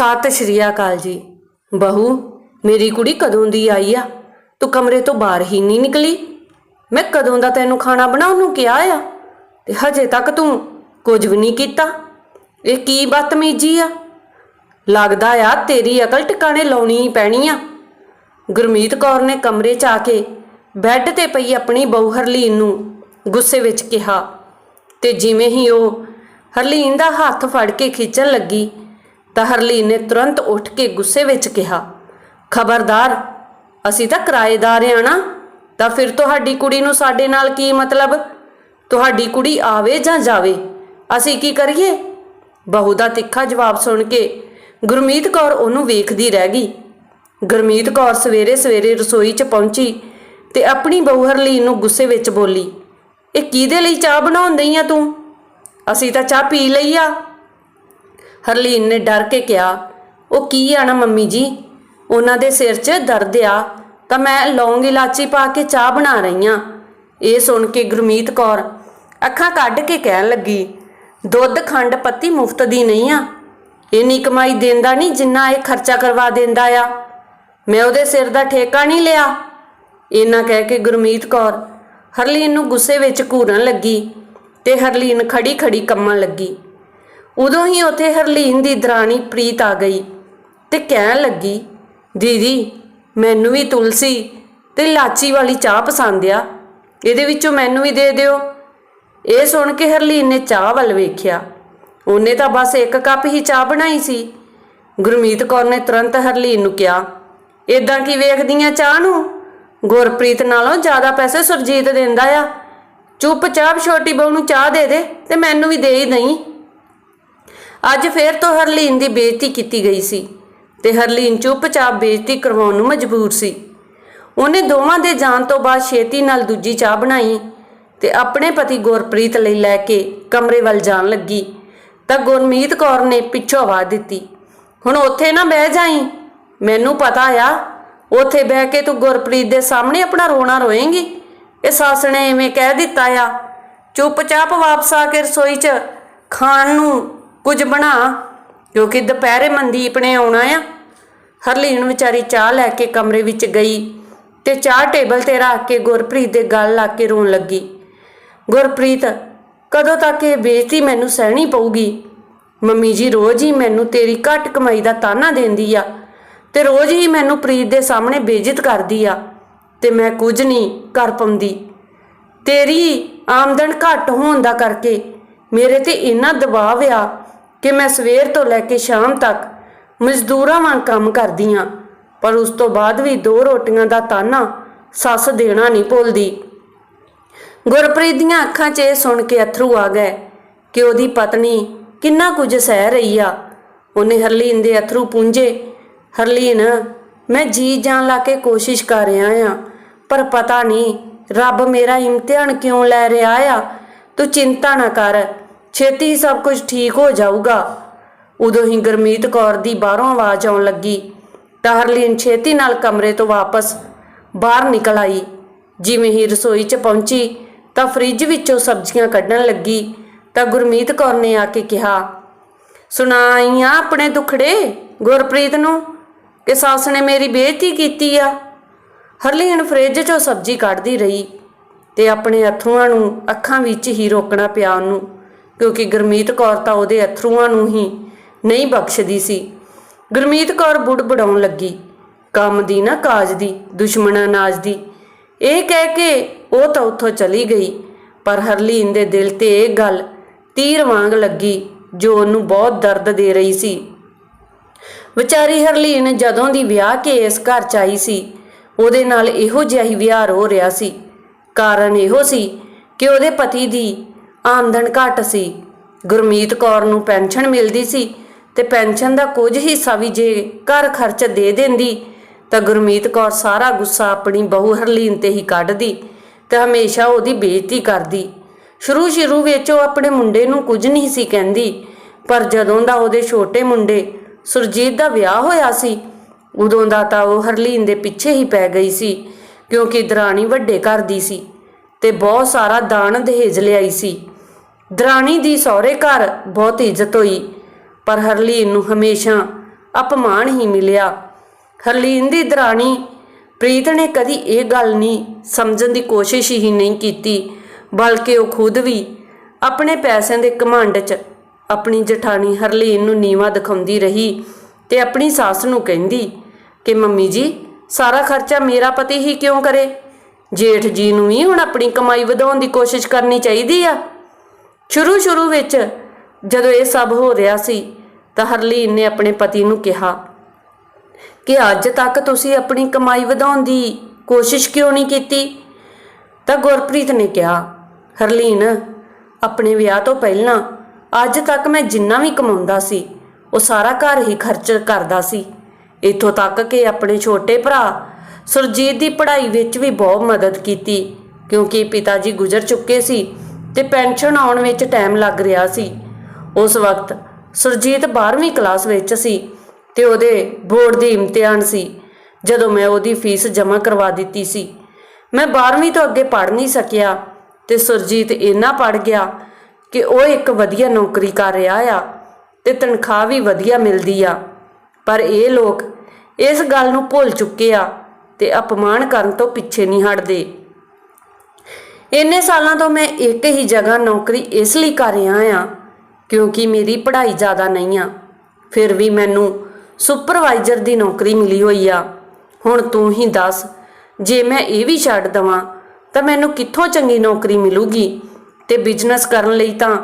ਸਤਿ ਸ਼੍ਰੀ ਅਕਾਲ ਜੀ। ਬਹੂ, ਮੇਰੀ ਕੁੜੀ ਕਦੋਂ ਦੀ ਆਈ ਆ? ਤੂੰ ਕਮਰੇ ਤੋਂ ਬਾਹਰ ਹੀ ਨਹੀਂ ਨਿਕਲੀ? ਮੈਂ ਕਦੋਂ ਦਾ ਤੈਨੂੰ ਖਾਣਾ ਬਣਾਉਣ ਨੂੰ ਕਿਹਾ ਆ? ਤੇ ਹਜੇ ਤੱਕ ਤੂੰ ਕੁਝ ਵੀ ਨਹੀਂ ਕੀਤਾ। ਇਹ ਕੀ ਬਦਤਮੀਜੀ ਆ? ਲੱਗਦਾ ਆ ਤੇਰੀ ਅਕਲ ਟਿਕਾਣੇ ਲਾਉਣੀ ਹੀ ਪੈਣੀ ਆ। ਗੁਰਮੀਤ ਕੌਰ ਨੇ ਕਮਰੇ 'ਚ ਆ ਕੇ ਬੈੱਡ ਤੇ ਪਈ ਆਪਣੀ ਬਹੂ ਹਰਲੀਨ ਨੂੰ ਗੁੱਸੇ ਵਿੱਚ ਕਿਹਾ। ਤੇ ਜਿਵੇਂ ਹੀ ਉਹ ਹਰਲੀਨ ਦਾ ਹੱਥ ਫੜ ਕੇ ਖਿੱਚਣ ਲੱਗੀ ਤਾਂ ਹਰਲੀਨ ਨੇ ਤੁਰੰਤ ਉੱਠ ਕੇ ਗੁੱਸੇ ਵਿੱਚ ਕਿਹਾ, ਖਬਰਦਾਰ, ਅਸੀਂ ਤਾਂ ਕਿਰਾਏਦਾਰ ਆ ਨਾ, ਤਾਂ ਫਿਰ ਤੁਹਾਡੀ ਕੁੜੀ ਨੂੰ ਸਾਡੇ ਨਾਲ ਕੀ ਮਤਲਬ? ਤੁਹਾਡੀ ਕੁੜੀ ਆਵੇ ਜਾਂ ਜਾਵੇ? ਅਸੀਂ ਕੀ ਕਰੀਏ? ਬਹੂ ਦਾ ਤਿੱਖਾ ਜਵਾਬ ਸੁਣ ਕੇ ਗੁਰਮੀਤ ਕੌਰ ਉਹਨੂੰ ਵੇਖਦੀ ਰਹਿ ਗਈ। ਗੁਰਮੀਤ ਕੌਰ ਸਵੇਰੇ ਸਵੇਰੇ ਰਸੋਈ 'ਚ ਪਹੁੰਚੀ ਤੇ ਆਪਣੀ ਬਹੂ ਹਰਲੀਨ ਨੂੰ ਗੁੱਸੇ ਵਿੱਚ ਬੋਲੀ, ਇਹ ਕਿਹਦੇ ਲਈ ਚਾਹ ਬਣਾਉਣ ਦਈ ਆ ਤੂੰ? ਅਸੀਂ ਤਾਂ ਚਾਹ ਪੀ ਲਈ ਆ। ਹਰਲੀਨ ਨੇ ਡਰ ਕੇ ਕਿਹਾ, ਉਹ ਕੀ ਆ ਨਾ ਮੰਮੀ ਜੀ? ਉਹਨਾਂ ਦੇ ਸਿਰ 'ਚ ਦਰਦ ਆ, ਤਾਂ ਮੈਂ ਲੌਂਗ ਇਲਾਚੀ ਪਾ ਕੇ ਚਾਹ ਬਣਾ ਰਹੀ ਆ ਇਹ ਸੁਣ ਕੇ ਗੁਰਮੀਤ ਕੌਰ ਅੱਖਾਂ ਕੱਢ ਕੇ ਕਹਿਣ ਲੱਗੀ, ਦੁੱਧ ਖੰਡ ਪੱਤੀ ਮੁਫਤ ਦੀ ਨਹੀਂ ਆ। ਇੰਨੀ ਕਮਾਈ ਦਿੰਦਾ ਨਹੀਂ ਜਿੰਨਾ ਇਹ ਖਰਚਾ ਕਰਵਾ ਦਿੰਦਾ ਆ। ਮੈਂ ਉਹਦੇ ਸਿਰ ਦਾ ਠੇਕਾ ਨਹੀਂ ਲਿਆ। ਇੰਨਾ ਕਹਿ ਕੇ ਗੁਰਮੀਤ ਕੌਰ ਹਰਲੀਨ ਨੂੰ ਗੁੱਸੇ ਵਿੱਚ ਘੂਰਨ ਲੱਗੀ ਤੇ ਹਰਲੀਨ ਖੜੀ ਖੜੀ ਕੰਮਣ ਲੱਗੀ। ਉਦੋਂ ਹੀ ਉੱਥੇ ਹਰਲੀਨ ਦੀ ਦਰਾਣੀ ਪ੍ਰੀਤ ਆ ਗਈ ਤੇ ਕਹਿਣ ਲੱਗੀ, ਦੀਦੀ, ਮੈਨੂੰ ਵੀ ਤੁਲਸੀ ਤੇ ਲਾਚੀ ਵਾਲੀ ਚਾਹ ਪਸੰਦ ਆ। ਇਹਦੇ ਵਿੱਚੋਂ ਮੈਨੂੰ ਵੀ ਦੇ ਦਿਓ। ਇਹ ਸੁਣ ਕੇ ਹਰਲੀਨ ਨੇ ਚਾਹ ਵੱਲ ਵੇਖਿਆ। ਉਹਨੇ ਤਾਂ ਬਸ ਇੱਕ ਕੱਪ ਹੀ ਚਾਹ ਬਣਾਈ ਸੀ। ਗੁਰਮੀਤ ਕੌਰ ਨੇ ਤੁਰੰਤ ਹਰਲੀਨ ਨੂੰ ਕਿਹਾ ਇਦਾਂ ਕੀ ਵੇਖਦੀਆਂ ਚਾਹ ਨੂੰ? ਗੁਰਪ੍ਰੀਤ ਨਾਲੋਂ ਜ਼ਿਆਦਾ ਪੈਸੇ ਸੁਰਜੀਤ ਦਿੰਦਾ ਆ। ਚੁੱਪਚਾਪ ਛੋਟੀ ਬਹੂ ਨੂੰ ਚਾਹ ਦੇ ਦੇ ਤੇ ਮੈਨੂੰ ਵੀ ਦੇ ਹੀ ਨਹੀਂ ਅੱਜ ਫੇਰ ਤੋਂ ਹਰਲੀਨ ਦੀ ਬੇਇੱਜ਼ਤੀ ਕੀਤੀ ਗਈ ਸੀ ਤੇ ਹਰਲੀਨ ਚੁੱਪਚਾਪ ਬੇਇੱਜ਼ਤੀ ਕਰਵਾਉਣ ਨੂੰ ਮਜਬੂਰ ਸੀ। ਉਹਨੇ ਦੋਵਾਂ ਦੇ ਜਾਣ ਤੋਂ ਬਾਅਦ ਛੇਤੀ ਨਾਲ ਦੂਜੀ ਚਾਹ ਬਣਾਈ ਤੇ ਆਪਣੇ ਪਤੀ ਗੁਰਪ੍ਰੀਤ ਲਈ ਲੈ ਕੇ ਕਮਰੇ ਵੱਲ ਜਾਣ ਲੱਗੀ। ਤਾਂ ਗੁਰਮੀਤ ਕੌਰ ਨੇ ਪਿੱਛੋਂ ਆਵਾਜ਼ ਦਿੱਤੀ, ਹੁਣ ਉੱਥੇ ਨਾ ਬਹਿ ਜਾਈ। ਮੈਨੂੰ ਪਤਾ ਆ, ਉੱਥੇ ਬਹਿ ਕੇ ਤੂੰ ਗੁਰਪ੍ਰੀਤ ਦੇ ਸਾਹਮਣੇ ਆਪਣਾ ਰੋਣਾ ਰੋਏਂਗੀ। ਇਹ ਸੱਸ ਨੇ ਐਵੇਂ ਕਹਿ ਦਿੱਤਾ ਆ, ਚੁੱਪਚਾਪ ਵਾਪਸ ਆ ਕੇ ਰਸੋਈ 'ਚ ਖਾਣ ਨੂੰ ਕੁਝ ਬਣਾ ਕਿਉਂਕਿ ਦੁਪਹਿਰੇ ਮਨਦੀਪ ਨੇ ਆਉਣਾ ਆ। ਹਰਲੀਨ ਵਿਚਾਰੀ ਚਾਹ ਲੈ ਕੇ ਕਮਰੇ ਵਿੱਚ ਗਈ ਤੇ ਚਾਹ ਟੇਬਲ ਤੇ ਰੱਖ ਕੇ ਗੁਰਪ੍ਰੀਤ ਦੇ ਗੱਲ ਲਾ ਕੇ ਰੋਣ ਲੱਗੀ। ਗੁਰਪ੍ਰੀਤ, ਕਦੋਂ ਤੱਕ ਇਹ ਬੇਇੱਜ਼ਤੀ ਮੈਨੂੰ ਸਹਿਣੀ ਪਊਗੀ? ਮੰਮੀ ਜੀ, ਰੋਜ਼ ਹੀ ਮੈਨੂੰ ਤੇਰੀ ਘੱਟ ਕਮਾਈ ਦਾ ਤਾਨਾ ਦਿੰਦੀ ਆ ਤੇ ਰੋਜ਼ ਹੀ ਮੈਨੂੰ ਪ੍ਰੀਤ ਦੇ ਸਾਹਮਣੇ ਬੇਇੱਜ਼ਤ ਕਰਦੀ ਆ ਤੇ ਮੈਂ ਕੁਝ ਨਹੀਂ ਕਰ ਪਾਉਂਦੀ। ਤੇਰੀ ਆਮਦਨ ਘੱਟ ਹੋਣ ਦਾ ਕਰਕੇ ਮੇਰੇ ਤੇ ਇੰਨਾ ਦਬਾਅ ਆ ਕਿ ਮੈਂ ਸਵੇਰ ਤੋਂ ਲੈ ਕੇ ਸ਼ਾਮ ਤੱਕ ਮਜ਼ਦੂਰਾਂ ਵਾਂਗ ਕੰਮ ਕਰਦੀ ਆ ਪਰ ਉਸ ਤੋਂ ਬਾਅਦ ਵੀ ਦੋ ਰੋਟੀਆਂ ਦਾ ਤਾਨਾ ਸੱਸ ਦੇਣਾ ਨਹੀਂ ਭੁੱਲਦੀ। ਗੁਰਪ੍ਰੀਤ ਦੀਆਂ ਅੱਖਾਂ 'ਚ ਇਹ ਸੁਣ ਕੇ ਅਥਰੂ ਆ ਗਏ ਕਿ ਉਹਦੀ ਪਤਨੀ ਕਿੰਨਾ ਕੁਝ ਸਹਿ ਰਹੀ ਆ। ਉਹਨੇ ਹਰਲੀਨ ਦੇ ਅਥਰੂ ਪੂੰਝੇ, ਹਰਲੀਨ, ਮੈਂ ਜੀ ਜਾਨ ਲਾ ਕੇ ਕੋਸ਼ਿਸ਼ ਕਰ ਰਿਹਾ ਆ, ਪਰ ਪਤਾ ਨਹੀਂ ਰੱਬ ਮੇਰਾ ਇਮਤਿਹਾਨ ਕਿਉਂ ਲੈ ਰਿਹਾ ਆ। ਤੂੰ ਚਿੰਤਾ ਨਾ ਕਰ ਛੇਤੀ ਹੀ ਸਭ ਕੁਝ ਠੀਕ ਹੋ ਜਾਊਗਾ। ਉਦੋਂ ਹੀ ਗੁਰਮੀਤ ਕੌਰ ਦੀ ਬਾਹਰੋਂ ਆਵਾਜ਼ ਆਉਣ ਲੱਗੀ। ਤਾਂ ਹਰਲੀਨ ਛੇਤੀ ਨਾਲ ਕਮਰੇ ਤੋਂ ਵਾਪਸ ਬਾਹਰ ਨਿਕਲ ਆਈ। ਜਿਵੇਂ ਹੀ ਰਸੋਈ 'ਚ ਪਹੁੰਚੀ, ਤਾਂ ਫ੍ਰਿਜ ਵਿੱਚੋਂ ਸਬਜ਼ੀਆਂ ਕੱਢਣ ਲੱਗੀ, ਤਾਂ ਗੁਰਮੀਤ ਕੌਰ ਨੇ ਆ ਕੇ ਕਿਹਾ ਸੁਣਾਈਆਂ ਆਪਣੇ ਦੁਖੜੇ, ਗੁਰਪ੍ਰੀਤ ਨੂੰ? ਕਿ ਸੱਸ ਨੇ ਮੇਰੀ ਬੇਇੱਜ਼ਤੀ ਕੀਤੀ ਆ? ਹਰਲੀਨ ਫ੍ਰਿਜ 'ਚੋਂ ਸਬਜ਼ੀ ਕੱਢਦੀ ਰਹੀ ਤੇ ਆਪਣੇ ਅਥਰੂਆਂ ਨੂੰ ਅੱਖਾਂ ਵਿੱਚ ਹੀ ਰੋਕਣਾ ਪਿਆ ਉਹਨੂੰ। ਕਿਉਂਕਿ ਗੁਰਮੀਤ ਕੌਰ ਤਾਂ ਉਹਦੇ ਅਥਰੂਆਂ ਨੂੰ ਹੀ ਨਹੀਂ ਬਖਸ਼ਦੀ ਸੀ। ਗੁਰਮੀਤ ਕੌਰ ਬੁੜਬੜਾਉਣ ਲੱਗੀ। ਕੰਮ ਦੀ ਨਾ ਕਾਜ ਦੀ, ਦੁਸ਼ਮਣਾ ਨਾਜ ਦੀ। ਇਹ ਕਹਿ ਕੇ ਉਹ ਤਾਂ ਉੱਥੋਂ ਚਲੀ ਗਈ, ਪਰ ਹਰਲੀਨ ਦੇ ਦਿਲ ਤੇ ਇਹ ਗੱਲ ਤੀਰ ਵਾਂਗ ਲੱਗੀ, ਜੋ ਉਹਨੂੰ ਬਹੁਤ ਦਰਦ ਦੇ ਰਹੀ ਸੀ। ਵਿਚਾਰੀ ਹਰਲੀਨ ਜਦੋਂ ਦੀ ਵਿਆਹ ਕੇ ਇਸ ਘਰ ਚ ਆਈ ਸੀ, ਉਹਦੇ ਨਾਲ ਇਹੋ ਜਿਹਾ ਹੀ ਵਿਹਾਰ ਹੋ ਰਿਹਾ ਸੀ। ਕਾਰਨ ਇਹੋ ਸੀ ਕਿ ਉਹਦੇ ਪਤੀ ਦੀ ਆਮਦਨ ਘੱਟ ਸੀ। ਗੁਰਮੀਤ ਕੌਰ ਨੂੰ ਪੈਨਸ਼ਨ ਮਿਲਦੀ ਸੀ ਤੇ ਪੈਨਸ਼ਨ ਦਾ ਕੁਝ ਹਿੱਸਾ ਵੀ ਜੇ ਘਰ ਖਰਚ ਦੇ ਦਿੰਦੀ, ਤਾਂ ਗੁਰਮੀਤ ਕੌਰ ਸਾਰਾ ਗੁੱਸਾ ਆਪਣੀ ਬਹੂ ਹਰਲੀਨ ਤੇ ਹੀ ਕੱਢਦੀ ਤੇ ਹਮੇਸ਼ਾ ਉਹਦੀ ਬੇਇੱਜ਼ਤੀ ਕਰਦੀ। ਸ਼ੁਰੂ ਸ਼ੁਰੂ ਵਿੱਚ ਉਹ ਆਪਣੇ ਮੁੰਡੇ ਨੂੰ ਕੁਝ ਨਹੀਂ ਸੀ ਕਹਿੰਦੀ, ਪਰ ਜਦੋਂ ਦਾ ਉਹਦੇ ਛੋਟੇ ਮੁੰਡੇ ਸੁਰਜੀਤ ਦਾ ਵਿਆਹ ਹੋਇਆ ਸੀ, ਉਦੋਂ ਦਾ ਤਾਂ ਉਹ ਹਰਲੀਨ ਦੇ ਪਿੱਛੇ ਹੀ ਪੈ ਗਈ ਸੀ, ਕਿਉਂਕਿ ਦਰਾਣੀ ਵੱਡੇ ਘਰ ਦੀ ਸੀ ਤੇ ਬਹੁਤ ਸਾਰਾ ਦਾਨ ਦਹੇਜ ਲਿਆਈ ਸੀ। ਦਰਾਣੀ ਦੀ ਸਹੁਰੇ ਘਰ ਬਹੁਤ ਇੱਜ਼ਤ ਹੋਈ, ਪਰ ਹਰਲੀਨ ਨੂੰ ਹਮੇਸ਼ਾ ਅਪਮਾਨ ਹੀ ਮਿਲਿਆ। ਹਰਲੀਨ ਦੀ ਦਰਾਣੀ ਪ੍ਰੀਤ ਨੇ ਕਦੀ ਇਹ ਗੱਲ ਨਹੀਂ ਸਮਝਣ ਦੀ ਕੋਸ਼ਿਸ਼ ਹੀ ਨਹੀਂ ਕੀਤੀ, ਬਲਕਿ ਉਹ ਖੁਦ ਵੀ ਆਪਣੇ ਪੈਸਿਆਂ ਦੇ ਘਮੰਡ 'ਚ ਆਪਣੀ ਜਠਾਣੀ ਹਰਲੀਨ ਨੂੰ ਨੀਵਾ ਦਿਖਾਉਂਦੀ ਰਹੀ ਤੇ ਆਪਣੀ ਸੱਸ ਨੂੰ ਕਹਿੰਦੀ ਕਿ, ਮੰਮੀ ਜੀ, ਸਾਰਾ ਖਰਚਾ ਮੇਰਾ ਪਤੀ ਹੀ ਕਿਉਂ ਕਰੇ? ਜੇਠ ਜੀ ਨੂੰ ਵੀ ਹੁਣ ਆਪਣੀ ਕਮਾਈ ਵਧਾਉਣ ਦੀ ਕੋਸ਼ਿਸ਼ ਕਰਨੀ ਚਾਹੀਦੀ ਆ। ਸ਼ੁਰੂ ਸ਼ੁਰੂ ਵਿੱਚ ਜਦੋਂ ਇਹ ਸਭ ਹੋ ਰਿਹਾ ਸੀ ਤਾਂ ਹਰਲੀਨ ਨੇ ਆਪਣੇ ਪਤੀ ਨੂੰ ਕਿਹਾ ਕਿ ਅੱਜ ਤੱਕ ਤੁਸੀਂ ਆਪਣੀ ਕਮਾਈ ਵਧਾਉਣ ਦੀ ਕੋਸ਼ਿਸ਼ ਕਿਉਂ ਨਹੀਂ ਕੀਤੀ? ਤਾਂ ਗੁਰਪ੍ਰੀਤ ਨੇ ਕਿਹਾ, ਹਰਲੀਨ, ਆਪਣੇ ਵਿਆਹ ਤੋਂ ਪਹਿਲਾਂ ਅੱਜ ਤੱਕ ਮੈਂ ਜਿੰਨਾ ਵੀ ਕਮਾਉਂਦਾ ਸੀ, ਉਹ ਸਾਰਾ ਘਰ ਹੀ ਖਰਚ ਕਰਦਾ ਸੀ। ਇੱਥੋਂ ਤੱਕ ਕਿ ਆਪਣੇ ਛੋਟੇ ਭਰਾ ਸੁਰਜੀਤ ਦੀ ਪੜ੍ਹਾਈ ਵਿੱਚ ਵੀ ਬਹੁਤ ਮਦਦ ਕੀਤੀ, ਕਿਉਂਕਿ ਪਿਤਾ ਜੀ ਗੁਜ਼ਰ ਚੁੱਕੇ ਸੀ ਤੇ ਪੈਨਸ਼ਨ ਆਉਣ ਵਿੱਚ ਟਾਈਮ ਲੱਗ ਰਿਹਾ ਸੀ। ਉਸ ਵਕਤ ਸੁਰਜੀਤ 12ਵੀਂ ਕਲਾਸ ਵਿੱਚ ਸੀ ਤੇ ਉਹਦੇ ਬੋਰਡ ਦੇ ਇਮਤਿਹਾਨ ਸੀ, ਜਦੋਂ ਮੈਂ ਉਹਦੀ ਫੀਸ ਜਮ੍ਹਾਂ ਕਰਵਾ ਦਿੱਤੀ ਸੀ। ਮੈਂ 12ਵੀਂ ਤੋਂ ਅੱਗੇ ਪੜ੍ਹ ਨਹੀਂ ਸਕਿਆ ਤੇ ਸੁਰਜੀਤ ਇੰਨਾ ਪੜ੍ਹ ਗਿਆ ਕਿ ਉਹ ਇੱਕ ਵਧੀਆ ਨੌਕਰੀ ਕਰ ਰਿਹਾ ਆ ਤੇ ਤਨਖਾਹ ਵੀ ਵਧੀਆ ਮਿਲਦੀ ਆ। ਪਰ ਇਹ ਲੋਕ ਇਸ ਗੱਲ ਨੂੰ ਭੁੱਲ ਚੁੱਕੇ ਆ ਤੇ ਅਪਮਾਨ ਕਰਨ ਤੋਂ ਪਿੱਛੇ ਨਹੀਂ ਹਟਦੇ। ਇੰਨੇ ਸਾਲਾਂ ਤੋਂ ਮੈਂ ਇੱਕ ਹੀ ਜਗ੍ਹਾ ਨੌਕਰੀ ਇਸ ਲਈ ਕਰ ਰਿਹਾ ਆ ਕਿਉਂਕਿ ਮੇਰੀ ਪੜ੍ਹਾਈ ਜ਼ਿਆਦਾ ਨਹੀਂ ਆ। ਫਿਰ ਵੀ ਮੈਨੂੰ ਸੁਪਰਵਾਈਜ਼ਰ ਦੀ ਨੌਕਰੀ ਮਿਲੀ ਹੋਈ ਆ। ਹੁਣ ਤੂੰ ਹੀ ਦੱਸ, ਜੇ ਮੈਂ ਇਹ ਵੀ ਛੱਡ ਦਵਾਂ, ਤਾਂ ਮੈਨੂੰ ਕਿੱਥੋਂ ਚੰਗੀ ਨੌਕਰੀ ਮਿਲੂਗੀ? ਤੇ ਬਿਜ਼ਨਸ ਕਰਨ ਲਈ ਤਾਂ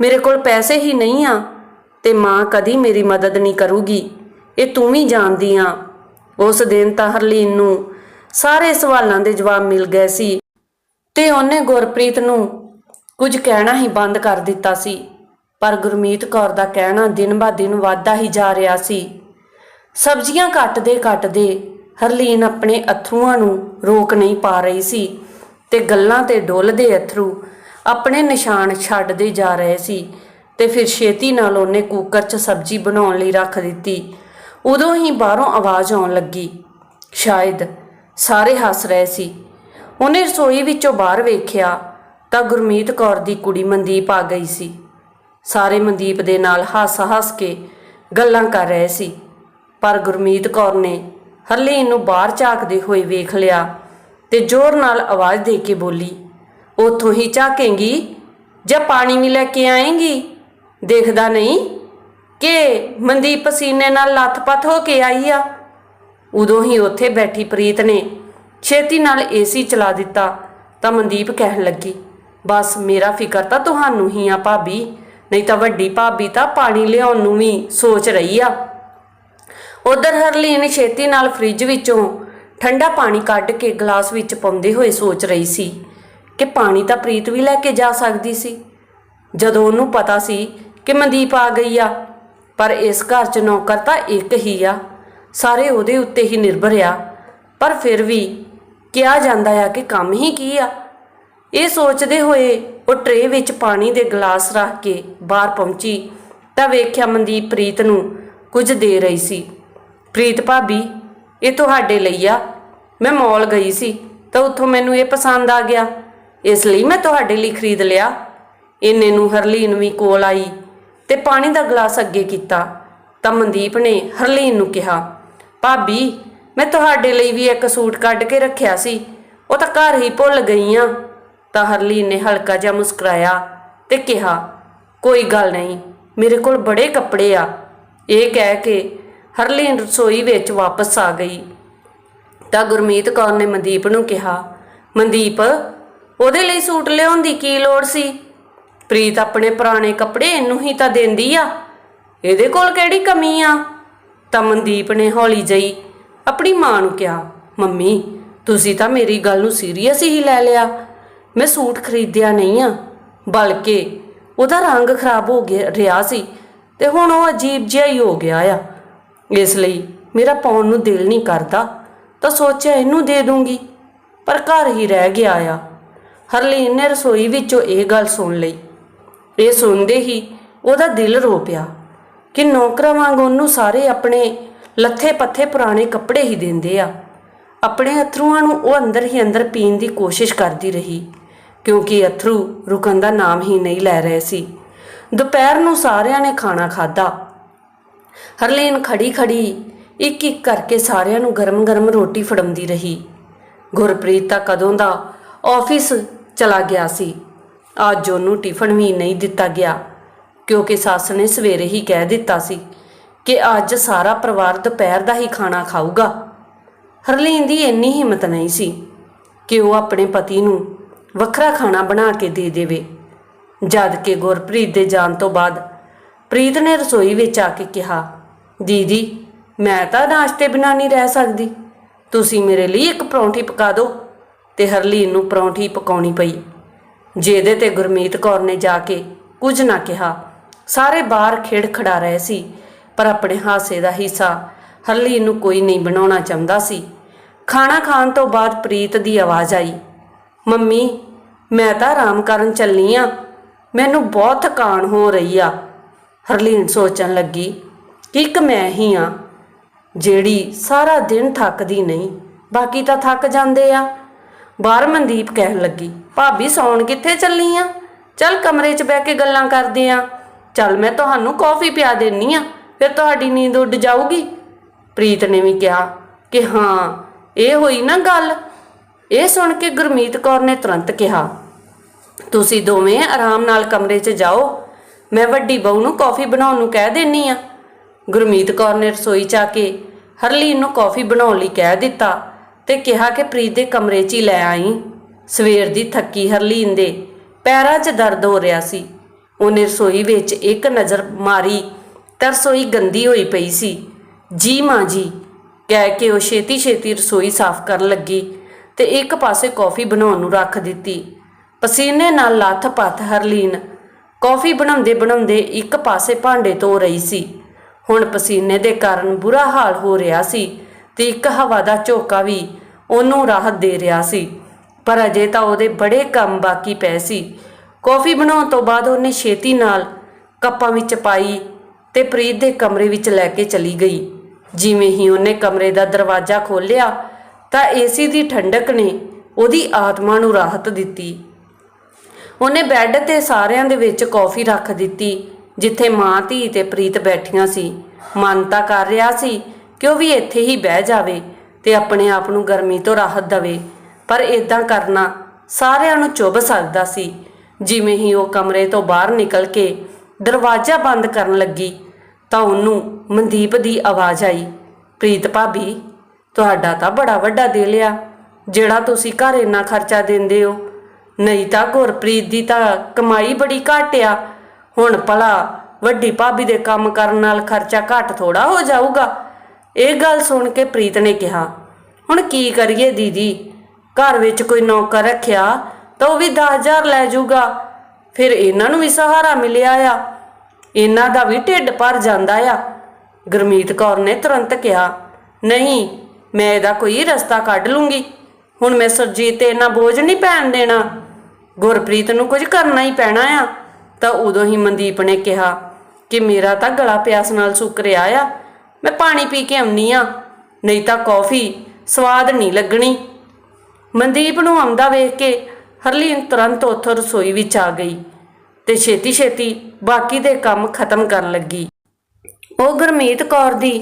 ਮੇਰੇ ਕੋਲ ਪੈਸੇ ਹੀ ਨਹੀਂ ਆ, ਤੇ ਮਾਂ ਕਦੀ ਮੇਰੀ ਮਦਦ ਨਹੀਂ ਕਰੂਗੀ। ਇਹ ਤੂੰ ਵੀ ਜਾਣਦੀ ਆ। ਉਸ ਦਿਨ ਤਾਂ ਹਰਲੀਨ ਨੂੰ ਸਾਰੇ ਸਵਾਲਾਂ ਦੇ ਜਵਾਬ ਮਿਲ ਗਏ ਸੀ। ਤੇ ਉਹਨੇ ਗੁਰਪ੍ਰੀਤ ਨੂੰ ਕੁਝ ਕਹਿਣਾ ਹੀ ਬੰਦ ਕਰ ਦਿੱਤਾ ਸੀ। ਪਰ ਗੁਰਮੀਤ ਕੌਰ ਦਾ ਕਹਿਣਾ ਦਿਨ ਬਾ ਦਿਨ ਵੱਧਦਾ ਹੀ ਜਾ ਰਿਹਾ ਸੀ। ਸਬਜ਼ੀਆਂ ਕੱਟਦੇ ਕੱਟਦੇ ਹਰਲੀਨ ਆਪਣੇ ਅਥਰੂਆਂ ਨੂੰ ਰੋਕ ਨਹੀਂ ਪਾ ਰਹੀ ਸੀ ਤੇ ਗੱਲਾਂ ਤੇ ਡੁੱਲਦੇ ਅਥਰੂ ਆਪਣੇ ਨਿਸ਼ਾਨ ਛੱਡਦੇ ਜਾ ਰਹੇ ਸੀ ਤੇ ਫਿਰ ਛੇਤੀ ਨਾਲ ਉਹਨੇ ਕੁੱਕਰ 'ਚ ਸਬਜ਼ੀ ਬਣਾਉਣ ਲਈ ਰੱਖ ਦਿੱਤੀ। ਉਦੋਂ ਹੀ ਬਾਹਰੋਂ ਆਵਾਜ਼ ਆਉਣ ਲੱਗੀ। ਸ਼ਾਇਦ ਸਾਰੇ ਹੱਸ ਰਹੇ ਸੀ। ਉਹਨੇ ਰਸੋਈ ਵਿੱਚੋਂ ਬਾਹਰ ਵੇਖਿਆ ਤਾਂ ਗੁਰਮੀਤ ਕੌਰ ਦੀ ਕੁੜੀ ਮਨਦੀਪ ਆ ਗਈ ਸੀ। ਸਾਰੇ ਮਨਦੀਪ ਦੇ ਨਾਲ ਹੱਸ-ਹੱਸ ਕੇ ਗੱਲਾਂ ਕਰ ਰਹੇ ਸੀ। ਪਰ ਗੁਰਮੀਤ ਕੌਰ ਨੇ ਹਰਲੀਨ ਇਹਨੂੰ ਬਾਹਰ ਝਾਕਦੇ ਹੋਏ ਵੇਖ ਲਿਆ ਤੇ ਜ਼ੋਰ ਨਾਲ ਆਵਾਜ਼ ਦੇ ਕੇ ਬੋਲੀ, ਉਥੋਂ ਹੀ ਝਾਕੇਂਗੀ? ਜਾਂ ਪਾਣੀ ਵੀ ਲੈ ਕੇ ਆਏਂਗੀ? ਦੇਖਦਾ ਨਹੀਂ ਕਿ ਮਨਦੀਪ ਪਸੀਨੇ ਨਾਲ ਲੱਥ ਪੱਥ ਹੋ ਕੇ ਆਈ ਆ? ਉਦੋਂ ਹੀ ਉੱਥੇ ਬੈਠੀ ਪ੍ਰੀਤ ਨੇ ਛੇਤੀ ਨਾਲ ਏਸੀ ਚਲਾ ਦਿੱਤਾ ਤਾਂ ਮਨਦੀਪ ਕਹਿਣ ਲੱਗੀ, ਬਸ ਮੇਰਾ ਫਿਕਰ ਤਾਂ ਤੁਹਾਨੂੰ ਹੀ ਆ ਭਾਬੀ, ਨਹੀਂ ਤਾਂ ਵੱਡੀ ਭਾਬੀ ਤਾਂ ਪਾਣੀ ਲਿਆਉਣ ਨੂੰ ਵੀ ਸੋਚ ਰਹੀ ਆ। ਉਧਰ ਹਰਲੀਨ ਛੇਤੀ ਨਾਲ ਫ੍ਰਿਜ ਵਿੱਚੋਂ ਠੰਡਾ ਪਾਣੀ ਕੱਢ ਕੇ ਗਲਾਸ ਵਿੱਚ ਪਾਉਂਦੇ ਹੋਏ ਸੋਚ ਰਹੀ ਸੀ ਕਿ ਪਾਣੀ ਤਾਂ ਪ੍ਰੀਤ ਵੀ ਲੈ ਕੇ ਜਾ ਸਕਦੀ ਸੀ। ਜਦੋਂ ਉਹਨੂੰ ਪਤਾ ਸੀ ਕਿ ਮਨਦੀਪ ਆ ਗਈ ਆ, ਪਰ ਇਸ ਘਰ 'ਚ ਨੌਕਰ ਤਾਂ ਇੱਕ ਹੀ ਆ, ਸਾਰੇ ਉਹਦੇ ਉੱਤੇ ਹੀ ਨਿਰਭਰ ਆ, ਪਰ ਫਿਰ ਵੀ ਕਿਹਾ ਜਾਂਦਾ ਆ ਕਿ ਕੰਮ ਹੀ ਕੀ ਆ? ਇਹ ਸੋਚਦੇ ਹੋਏ ਉਹ ਟਰੇ ਵਿੱਚ ਪਾਣੀ ਦੇ ਗਲਾਸ ਰੱਖ ਕੇ ਬਾਹਰ ਪਹੁੰਚੀ। ਤਾਂ ਵੇਖਿਆ ਮਨਦੀਪ ਪ੍ਰੀਤ ਨੂੰ ਕੁਝ ਦੇ ਰਹੀ ਸੀ। ਪ੍ਰੀਤ ਭਾਬੀ, ਇਹ ਤੁਹਾਡੇ ਲਈ ਆ। ਮੈਂ ਮਾਲ ਗਈ ਸੀ, ਤਾਂ ਉੱਥੋਂ ਮੈਨੂੰ ਇਹ ਪਸੰਦ ਆ ਗਿਆ। ਇਸ ਲਈ ਮੈਂ ਤੁਹਾਡੇ ਲਈ ਖਰੀਦ ਲਿਆ। ਇੰਨੇ ਨੂੰ ਹਰਲੀਨ ਵੀ ਕੋਲ ਆਈ ਤੇ ਪਾਣੀ ਦਾ ਗਲਾਸ ਅੱਗੇ ਕੀਤਾ। ਤਾਂ ਮਨਦੀਪ ਨੇ ਹਰਲੀਨ ਨੂੰ ਕਿਹਾ, ਭਾਬੀ ਮੈਂ ਤੁਹਾਡੇ ਲਈ ਵੀ ਇੱਕ ਸੂਟ ਕੱਢ ਕੇ ਰੱਖਿਆ ਸੀ। ਉਹ ਤਾਂ ਘਰ ਹੀ ਭੁੱਲ ਗਈ ਆ ਤਾਂ ਹਰਲੀਨ ਨੇ ਹਲਕਾ ਜਿਹਾ ਮੁਸਕਰਾਇਆ ਤੇ ਕਿਹਾ, ਕੋਈ ਗੱਲ ਨਹੀਂ, ਮੇਰੇ ਕੋਲ ਬੜੇ ਕੱਪੜੇ ਆ। ਇਹ ਕਹਿ ਕੇ ਹਰਲੀਨ ਰਸੋਈ ਵਿੱਚ ਵਾਪਸ ਆ ਗਈ। ਤਾਂ ਗੁਰਮੀਤ ਕੌਰ ਨੇ ਮਨਦੀਪ ਨੂੰ ਕਿਹਾ, ਮਨਦੀਪ, ਉਹਦੇ ਲਈ ਸੂਟ ਲਿਆਉਣ ਦੀ ਕੀ ਲੋੜ ਸੀ? ਪ੍ਰੀਤ ਆਪਣੇ ਪੁਰਾਣੇ ਕੱਪੜੇ ਇਹਨੂੰ ਹੀ ਤਾਂ ਦਿੰਦੀ ਆ। ਇਹਦੇ ਕੋਲ ਕਿਹੜੀ ਕਮੀ ਆ? ਤਾਂ ਮਨਦੀਪ ਨੇ ਹੌਲੀ ਜਈ ਆਪਣੀ ਮਾਂ ਨੂੰ ਕਿਹਾ, ਮੰਮੀ, ਤੁਸੀਂ ਤਾਂ ਮੇਰੀ ਗੱਲ ਨੂੰ ਸੀਰੀਅਸ ਹੀ ਲੈ ਲਿਆ। ਮੈਂ ਸੂਟ ਖਰੀਦਿਆ ਨਹੀਂ ਆ, ਬਲਕਿ ਉਹਦਾ ਰੰਗ ਖਰਾਬ ਹੋ ਗਿਆ, ਰਿਹਾ ਸੀ ਤੇ ਹੁਣ ਉਹ ਅਜੀਬ ਜਿਹਾ ਹੀ ਹੋ ਗਿਆ ਆ। ਇਸ ਲਈ ਮੇਰਾ ਪਾਉਣ ਨੂੰ ਦਿਲ ਨਹੀਂ ਕਰਦਾ, ਤਾਂ ਸੋਚਿਆ ਇਹਨੂੰ ਦੇ ਦੂੰਗੀ, ਪਰ ਘਰ ਹੀ ਰਹਿ ਗਿਆ ਆ। ਹਰਲੀਨ ਨੇ ਰਸੋਈ ਵਿੱਚੋਂ ਇਹ ਗੱਲ ਸੁਣ ਲਈ। ਇਹ ਸੁਣਦੇ ਹੀ ਉਹਦਾ ਦਿਲ ਰੋ ਪਿਆ ਕਿ ਨੌਕਰਾਂ ਵਾਂਗ ਉਹਨੂੰ ਸਾਰੇ ਆਪਣੇ ਲੱਥੇ ਪੱਥੇ ਪੁਰਾਣੇ ਕੱਪੜੇ ਹੀ ਦਿੰਦੇ ਆ। ਆਪਣੇ ਅਥਰੂਆਂ ਨੂੰ ਉਹ ਅੰਦਰ ਹੀ ਅੰਦਰ ਪੀਣ ਦੀ ਕੋਸ਼ਿਸ਼ ਕਰਦੀ ਰਹੀ, ਕਿਉਂਕਿ ਅਥਰੂ ਰੁਕਣ ਦਾ ਨਾਮ ਹੀ ਨਹੀਂ ਲੈ ਰਹੇ ਸੀ। ਦੁਪਹਿਰ ਨੂੰ ਸਾਰਿਆਂ ਨੇ ਖਾਣਾ ਖਾਧਾ। ਹਰਲੀਨ ਖੜੀ ਖੜੀ ਇੱਕ ਇੱਕ ਕਰਕੇ ਸਾਰਿਆਂ ਨੂੰ ਗਰਮ-ਗਰਮ ਰੋਟੀ ਫੜਾਉਂਦੀ ਰਹੀ। ਗੁਰਪ੍ਰੀਤ ਤਾਂ ਕਦੋਂ ਦਾ ਆਫਿਸ ਚਲਾ ਗਿਆ ਸੀ। ਅੱਜ ਉਹਨੂੰ ਟਿਫਨ ਵੀ ਨਹੀਂ ਦਿੱਤਾ ਗਿਆ, ਕਿਉਂਕਿ ਸੱਸ ਨੇ ਸਵੇਰੇ ਹੀ ਕਹਿ ਦਿੱਤਾ ਸੀ ਕਿ ਅੱਜ ਸਾਰਾ ਪਰਿਵਾਰ ਦੁਪਹਿਰ ਦਾ ਹੀ ਖਾਣਾ ਖਾਊਗਾ। ਹਰਲੀਨ ਦੀ ਇੰਨੀ ਹਿੰਮਤ ਨਹੀਂ ਸੀ ਕਿ ਉਹ ਆਪਣੇ ਪਤੀ ਨੂੰ ਵੱਖਰਾ ਖਾਣਾ ਬਣਾ ਕੇ ਦੇ ਦੇਵੇ। ਜਦ ਕਿ ਗੁਰਪ੍ਰੀਤ ਦੇ ਜਾਣ ਤੋਂ ਬਾਅਦ ਪ੍ਰੀਤ ਨੇ ਰਸੋਈ ਵਿੱਚ ਆ ਕੇ ਕਿਹਾ, ਦੀਦੀ, ਮੈਂ ਤਾਂ ਨਾਸ਼ਤੇ ਬਿਨਾਂ ਨਹੀਂ ਰਹਿ ਸਕਦੀ। ਤੁਸੀਂ ਮੇਰੇ ਲਈ ਇੱਕ ਪਰੌਂਠੀ ਪਕਾ ਦਿਓ। ਤੇ ਹਰਲੀਨ ਨੂੰ ਪਰੌਂਠੀ ਪਕਾਉਣੀ ਪਈ। ਜਿਹਦੇ ਤੇ ਗੁਰਮੀਤ ਕੌਰ ਨੇ ਜਾ ਕੇ ਕੁਝ ਨਾ ਕਿਹਾ। ਸਾਰੇ ਬਾਹਰ ਖੇਡ ਖੜਾ ਰਹੇ ਸੀ। ਪਰ ਆਪਣੇ ਹਾਸੇ ਦਾ ਹਿੱਸਾ ਹਰਲੀਨ ਨੂੰ ਕੋਈ ਨਹੀਂ ਬਣਾਉਣਾ ਚਾਹੁੰਦਾ ਸੀ। ਖਾਣਾ ਖਾਣ ਤੋਂ ਬਾਅਦ ਪ੍ਰੀਤ ਦੀ ਆਵਾਜ਼ ਆਈ, ਮੰਮੀ, ਮੈਂ ਤਾਂ ਆਰਾਮ ਕਰਨ ਚੱਲੀ ਆ। ਮੈਨੂੰ ਬਹੁਤ ਥਕਾਨ ਹੋ ਰਹੀ ਆ। ਹਰਲੀਨ ਸੋਚਣ ਲੱਗੀ ਕਿ ਇੱਕ ਮੈਂ ਹੀ ਆ, ਜਿਹੜੀ ਸਾਰਾ ਦਿਨ ਥੱਕਦੀ ਨਹੀਂ, ਬਾਕੀ ਤਾਂ ਥੱਕ ਜਾਂਦੇ ਆ। ਬਾਹਰ ਮਨਦੀਪ ਕਹਿਣ ਲੱਗੀ, ਭਾਬੀ, ਸੌਣ ਕਿੱਥੇ ਚੱਲੀ ਆ? ਚੱਲ ਕਮਰੇ 'ਚ ਬਹਿ ਕੇ ਗੱਲਾਂ ਕਰਦੇ ਆ। ਚੱਲ ਮੈਂ ਤੁਹਾਨੂੰ ਕੌਫੀ ਪਿਆ ਦੇਣੀ ਆ। ਫਿਰ ਤੁਹਾਡੀ ਨੀਂਦ ਉੱਡ ਜਾਊਗੀ? ਪ੍ਰੀਤ ਨੇ ਵੀ ਕਿਹਾ ਕਿ ਹਾਂ, ਇਹ ਹੋਈ ਨਾ ਗੱਲ। ਇਹ ਸੁਣ ਕੇ ਗੁਰਮੀਤ ਕੌਰ ਨੇ ਤੁਰੰਤ ਕਿਹਾ, ਤੁਸੀਂ ਦੋਵੇਂ ਆਰਾਮ ਨਾਲ ਕਮਰੇ 'ਚ ਜਾਓ। ਮੈਂ ਵੱਡੀ ਬਹੂ ਨੂੰ ਕੌਫੀ ਬਣਾਉਣ ਨੂੰ ਕਹਿ ਦੇਣੀ ਆ। ਗੁਰਮੀਤ ਕੌਰ ਨੇ ਰਸੋਈ 'ਚ ਆ ਕੇ ਹਰਲੀਨ ਨੂੰ ਕੌਫੀ ਬਣਾਉਣ ਲਈ ਕਹਿ ਦਿੱਤਾ ਤੇ ਕਿਹਾ ਕਿ ਪ੍ਰੀਤ ਦੇ ਕਮਰੇ 'ਚ ਹੀ ਲੈ ਆਈ। ਸਵੇਰ ਦੀ ਥੱਕੀ ਹਰਲੀਨ ਦੇ ਪੈਰਾਂ 'ਚ ਦਰਦ ਹੋ ਰਿਹਾ ਸੀ। ਉਹਨੇ ਰਸੋਈ ਵਿੱਚ ਇੱਕ ਨਜ਼ਰ ਮਾਰੀ ਤਾਂ ਰਸੋਈ ਗੰਦੀ ਹੋਈ ਪਈ ਸੀ। ਜੀ ਮਾਂ ਜੀ, ਕਹਿ ਕੇ ਉਹ ਛੇਤੀ ਛੇਤੀ ਰਸੋਈ ਸਾਫ਼ ਕਰਨ ਲੱਗੀ ਤੇ ਇੱਕ ਪਾਸੇ ਕੌਫੀ ਬਣਾਉਣ ਨੂੰ ਰੱਖ ਦਿੱਤੀ। ਪਸੀਨੇ ਨਾਲ ਲੱਥ ਪੱਥ ਹਰਲੀਨ ਕੌਫੀ ਬਣਾਉਂਦੇ ਬਣਾਉਂਦੇ ਇੱਕ ਪਾਸੇ ਭਾਂਡੇ ਧੋ ਰਹੀ ਸੀ। ਹੁਣ ਪਸੀਨੇ ਦੇ ਕਾਰਨ ਬੁਰਾ ਹਾਲ ਹੋ ਰਿਹਾ ਸੀ ਤੇ ਇੱਕ ਹਵਾ ਦਾ ਝੋਕਾ ਵੀ ਉਹਨੂੰ ਰਾਹਤ ਦੇ ਰਿਹਾ ਸੀ। ਪਰ ਅਜੇ ਤਾਂ ਉਹਦੇ ਬੜੇ ਕੰਮ ਬਾਕੀ ਪਏ ਸੀ। ਕੌਫੀ ਬਣਾਉਣ ਤੋਂ ਬਾਅਦ ਉਹਨੇ ਛੇਤੀ ਨਾਲ ਕੱਪਾਂ ਵਿੱਚ ਪਾਈ ਤੇ ਪ੍ਰੀਤ ਦੇ ਕਮਰੇ ਵਿੱਚ ਲੈ ਕੇ ਚਲੀ ਗਈ। ਜਿਵੇਂ ਹੀ ਉਹਨੇ ਕਮਰੇ ਦਾ ਦਰਵਾਜ਼ਾ ਖੋਲ੍ਹਿਆ, ਤਾਂ ਏਸੀ ਦੀ ਠੰਡਕ ਨੇ ਉਹਦੀ ਆਤਮਾ ਨੂੰ ਰਾਹਤ ਦਿੱਤੀ। ਉਹਨੇ ਬੈੱਡ ਤੇ ਸਾਰਿਆਂ ਦੇ ਵਿੱਚ ਕੌਫੀ ਰੱਖ ਦਿੱਤੀ, ਜਿੱਥੇ ਮਾਂ, ਧੀ ਤੇ ਪ੍ਰੀਤ ਬੈਠੀਆਂ ਸੀ। ਮਨ ਤਾਂ ਕਰ ਰਿਹਾ ਸੀ ਕਿ ਉਹ ਵੀ ਇੱਥੇ ਹੀ ਬਹਿ ਜਾਵੇ ਤੇ ਆਪਣੇ ਆਪ ਨੂੰ ਗਰਮੀ ਤੋਂ ਰਾਹਤ ਦਵੇ, ਪਰ ਇਦਾਂ ਕਰਨਾ ਸਾਰਿਆਂ ਨੂੰ ਚੁੱਭ ਸਕਦਾ ਸੀ। ਜਿਵੇਂ ਹੀ ਉਹ ਕਮਰੇ ਤੋਂ ਬਾਹਰ ਨਿਕਲ ਕੇ ਦਰਵਾਜ਼ਾ ਬੰਦ ਕਰਨ ਲੱਗੀ ਤਾਂ ਉਹਨੂੰ ਮਨਦੀਪ ਦੀ ਆਵਾਜ਼ ਆਈ, ਪ੍ਰੀਤ ਭਾਬੀ, ਤੁਹਾਡਾ ਤਾਂ ਬੜਾ ਵੱਡਾ ਦਿਲ ਆ, ਜਿਹੜਾ ਤੁਸੀਂ ਘਰ ਇੰਨਾ ਖਰਚਾ ਦਿੰਦੇ ਹੋ। ਨਹੀਂ ਤਾਂ ਗੁਰਪ੍ਰੀਤ ਦੀ ਤਾਂ ਕਮਾਈ ਬੜੀ ਘੱਟ ਆ। ਹੁਣ ਭਲਾ ਵੱਡੀ ਭਾਬੀ ਦੇ ਕੰਮ ਕਰਨ ਨਾਲ ਖਰਚਾ ਘੱਟ ਥੋੜਾ ਹੋ ਜਾਊਗਾ। ਇਹ ਗੱਲ ਸੁਣ ਕੇ ਪ੍ਰੀਤ ਨੇ ਕਿਹਾ, ਹੁਣ ਕੀ ਕਰੀਏ ਦੀਦੀ? ਘਰ ਵਿੱਚ ਕੋਈ ਨੌਕਰ ਰੱਖਿਆ ਤਾਂ ਉਹ ਵੀ 10000 ਲੈ ਜਾਊਗਾ। ਫਿਰ ਇਹਨਾਂ ਨੂੰ ਵੀ ਸਹਾਰਾ ਮਿਲਿਆ ਆ। ਇਹਨਾਂ ਦਾ ਵੀ ਢਿੱਡ ਭਰ ਜਾਂਦਾ ਆ। ਗੁਰਮੀਤ ਕੌਰ ਨੇ ਤੁਰੰਤ ਕਿਹਾ, ਨਹੀਂ, ਮੈਂ ਇਹਦਾ ਕੋਈ ਰਸਤਾ ਕੱਢ ਲੂੰਗੀ। ਹੁਣ ਮੈਂ ਸੁਰਜੀਤ ਤੇ ਇੰਨਾ ਬੋਝ ਨਹੀਂ ਪੈਣ ਦੇਣਾ। ਗੁਰਪ੍ਰੀਤ ਨੂੰ ਕੁਝ ਕਰਨਾ ਹੀ ਪੈਣਾ ਆ। ਤਾਂ ਉਦੋਂ ਹੀ ਮਨਦੀਪ ਨੇ ਕਿਹਾ ਕਿ ਮੇਰਾ ਤਾਂ ਗਲਾ ਪਿਆਸ ਨਾਲ ਸੁੱਕ ਰਿਹਾ ਆ। ਮੈਂ ਪਾਣੀ ਪੀ ਕੇ ਆਉਣੀ ਆ, ਨਹੀਂ ਤਾਂ ਕੌਫੀ ਸਵਾਦ ਨਹੀਂ ਲੱਗਣੀ। ਮਨਦੀਪ ਨੂੰ ਆਉਂਦਾ ਵੇਖ ਕੇ ਹਰਲੀਨ ਤੁਰੰਤ ਉੱਥੋਂ ਰਸੋਈ ਵਿੱਚ ਆ ਗਈ। ਤੇ ਛੇਤੀ ਛੇਤੀ ਬਾਕੀ ਦੇ ਕੰਮ ਖਤਮ ਕਰਨ ਲੱਗੀ। ਉਹ ਗੁਰਮੀਤ ਕੌਰ ਦੀ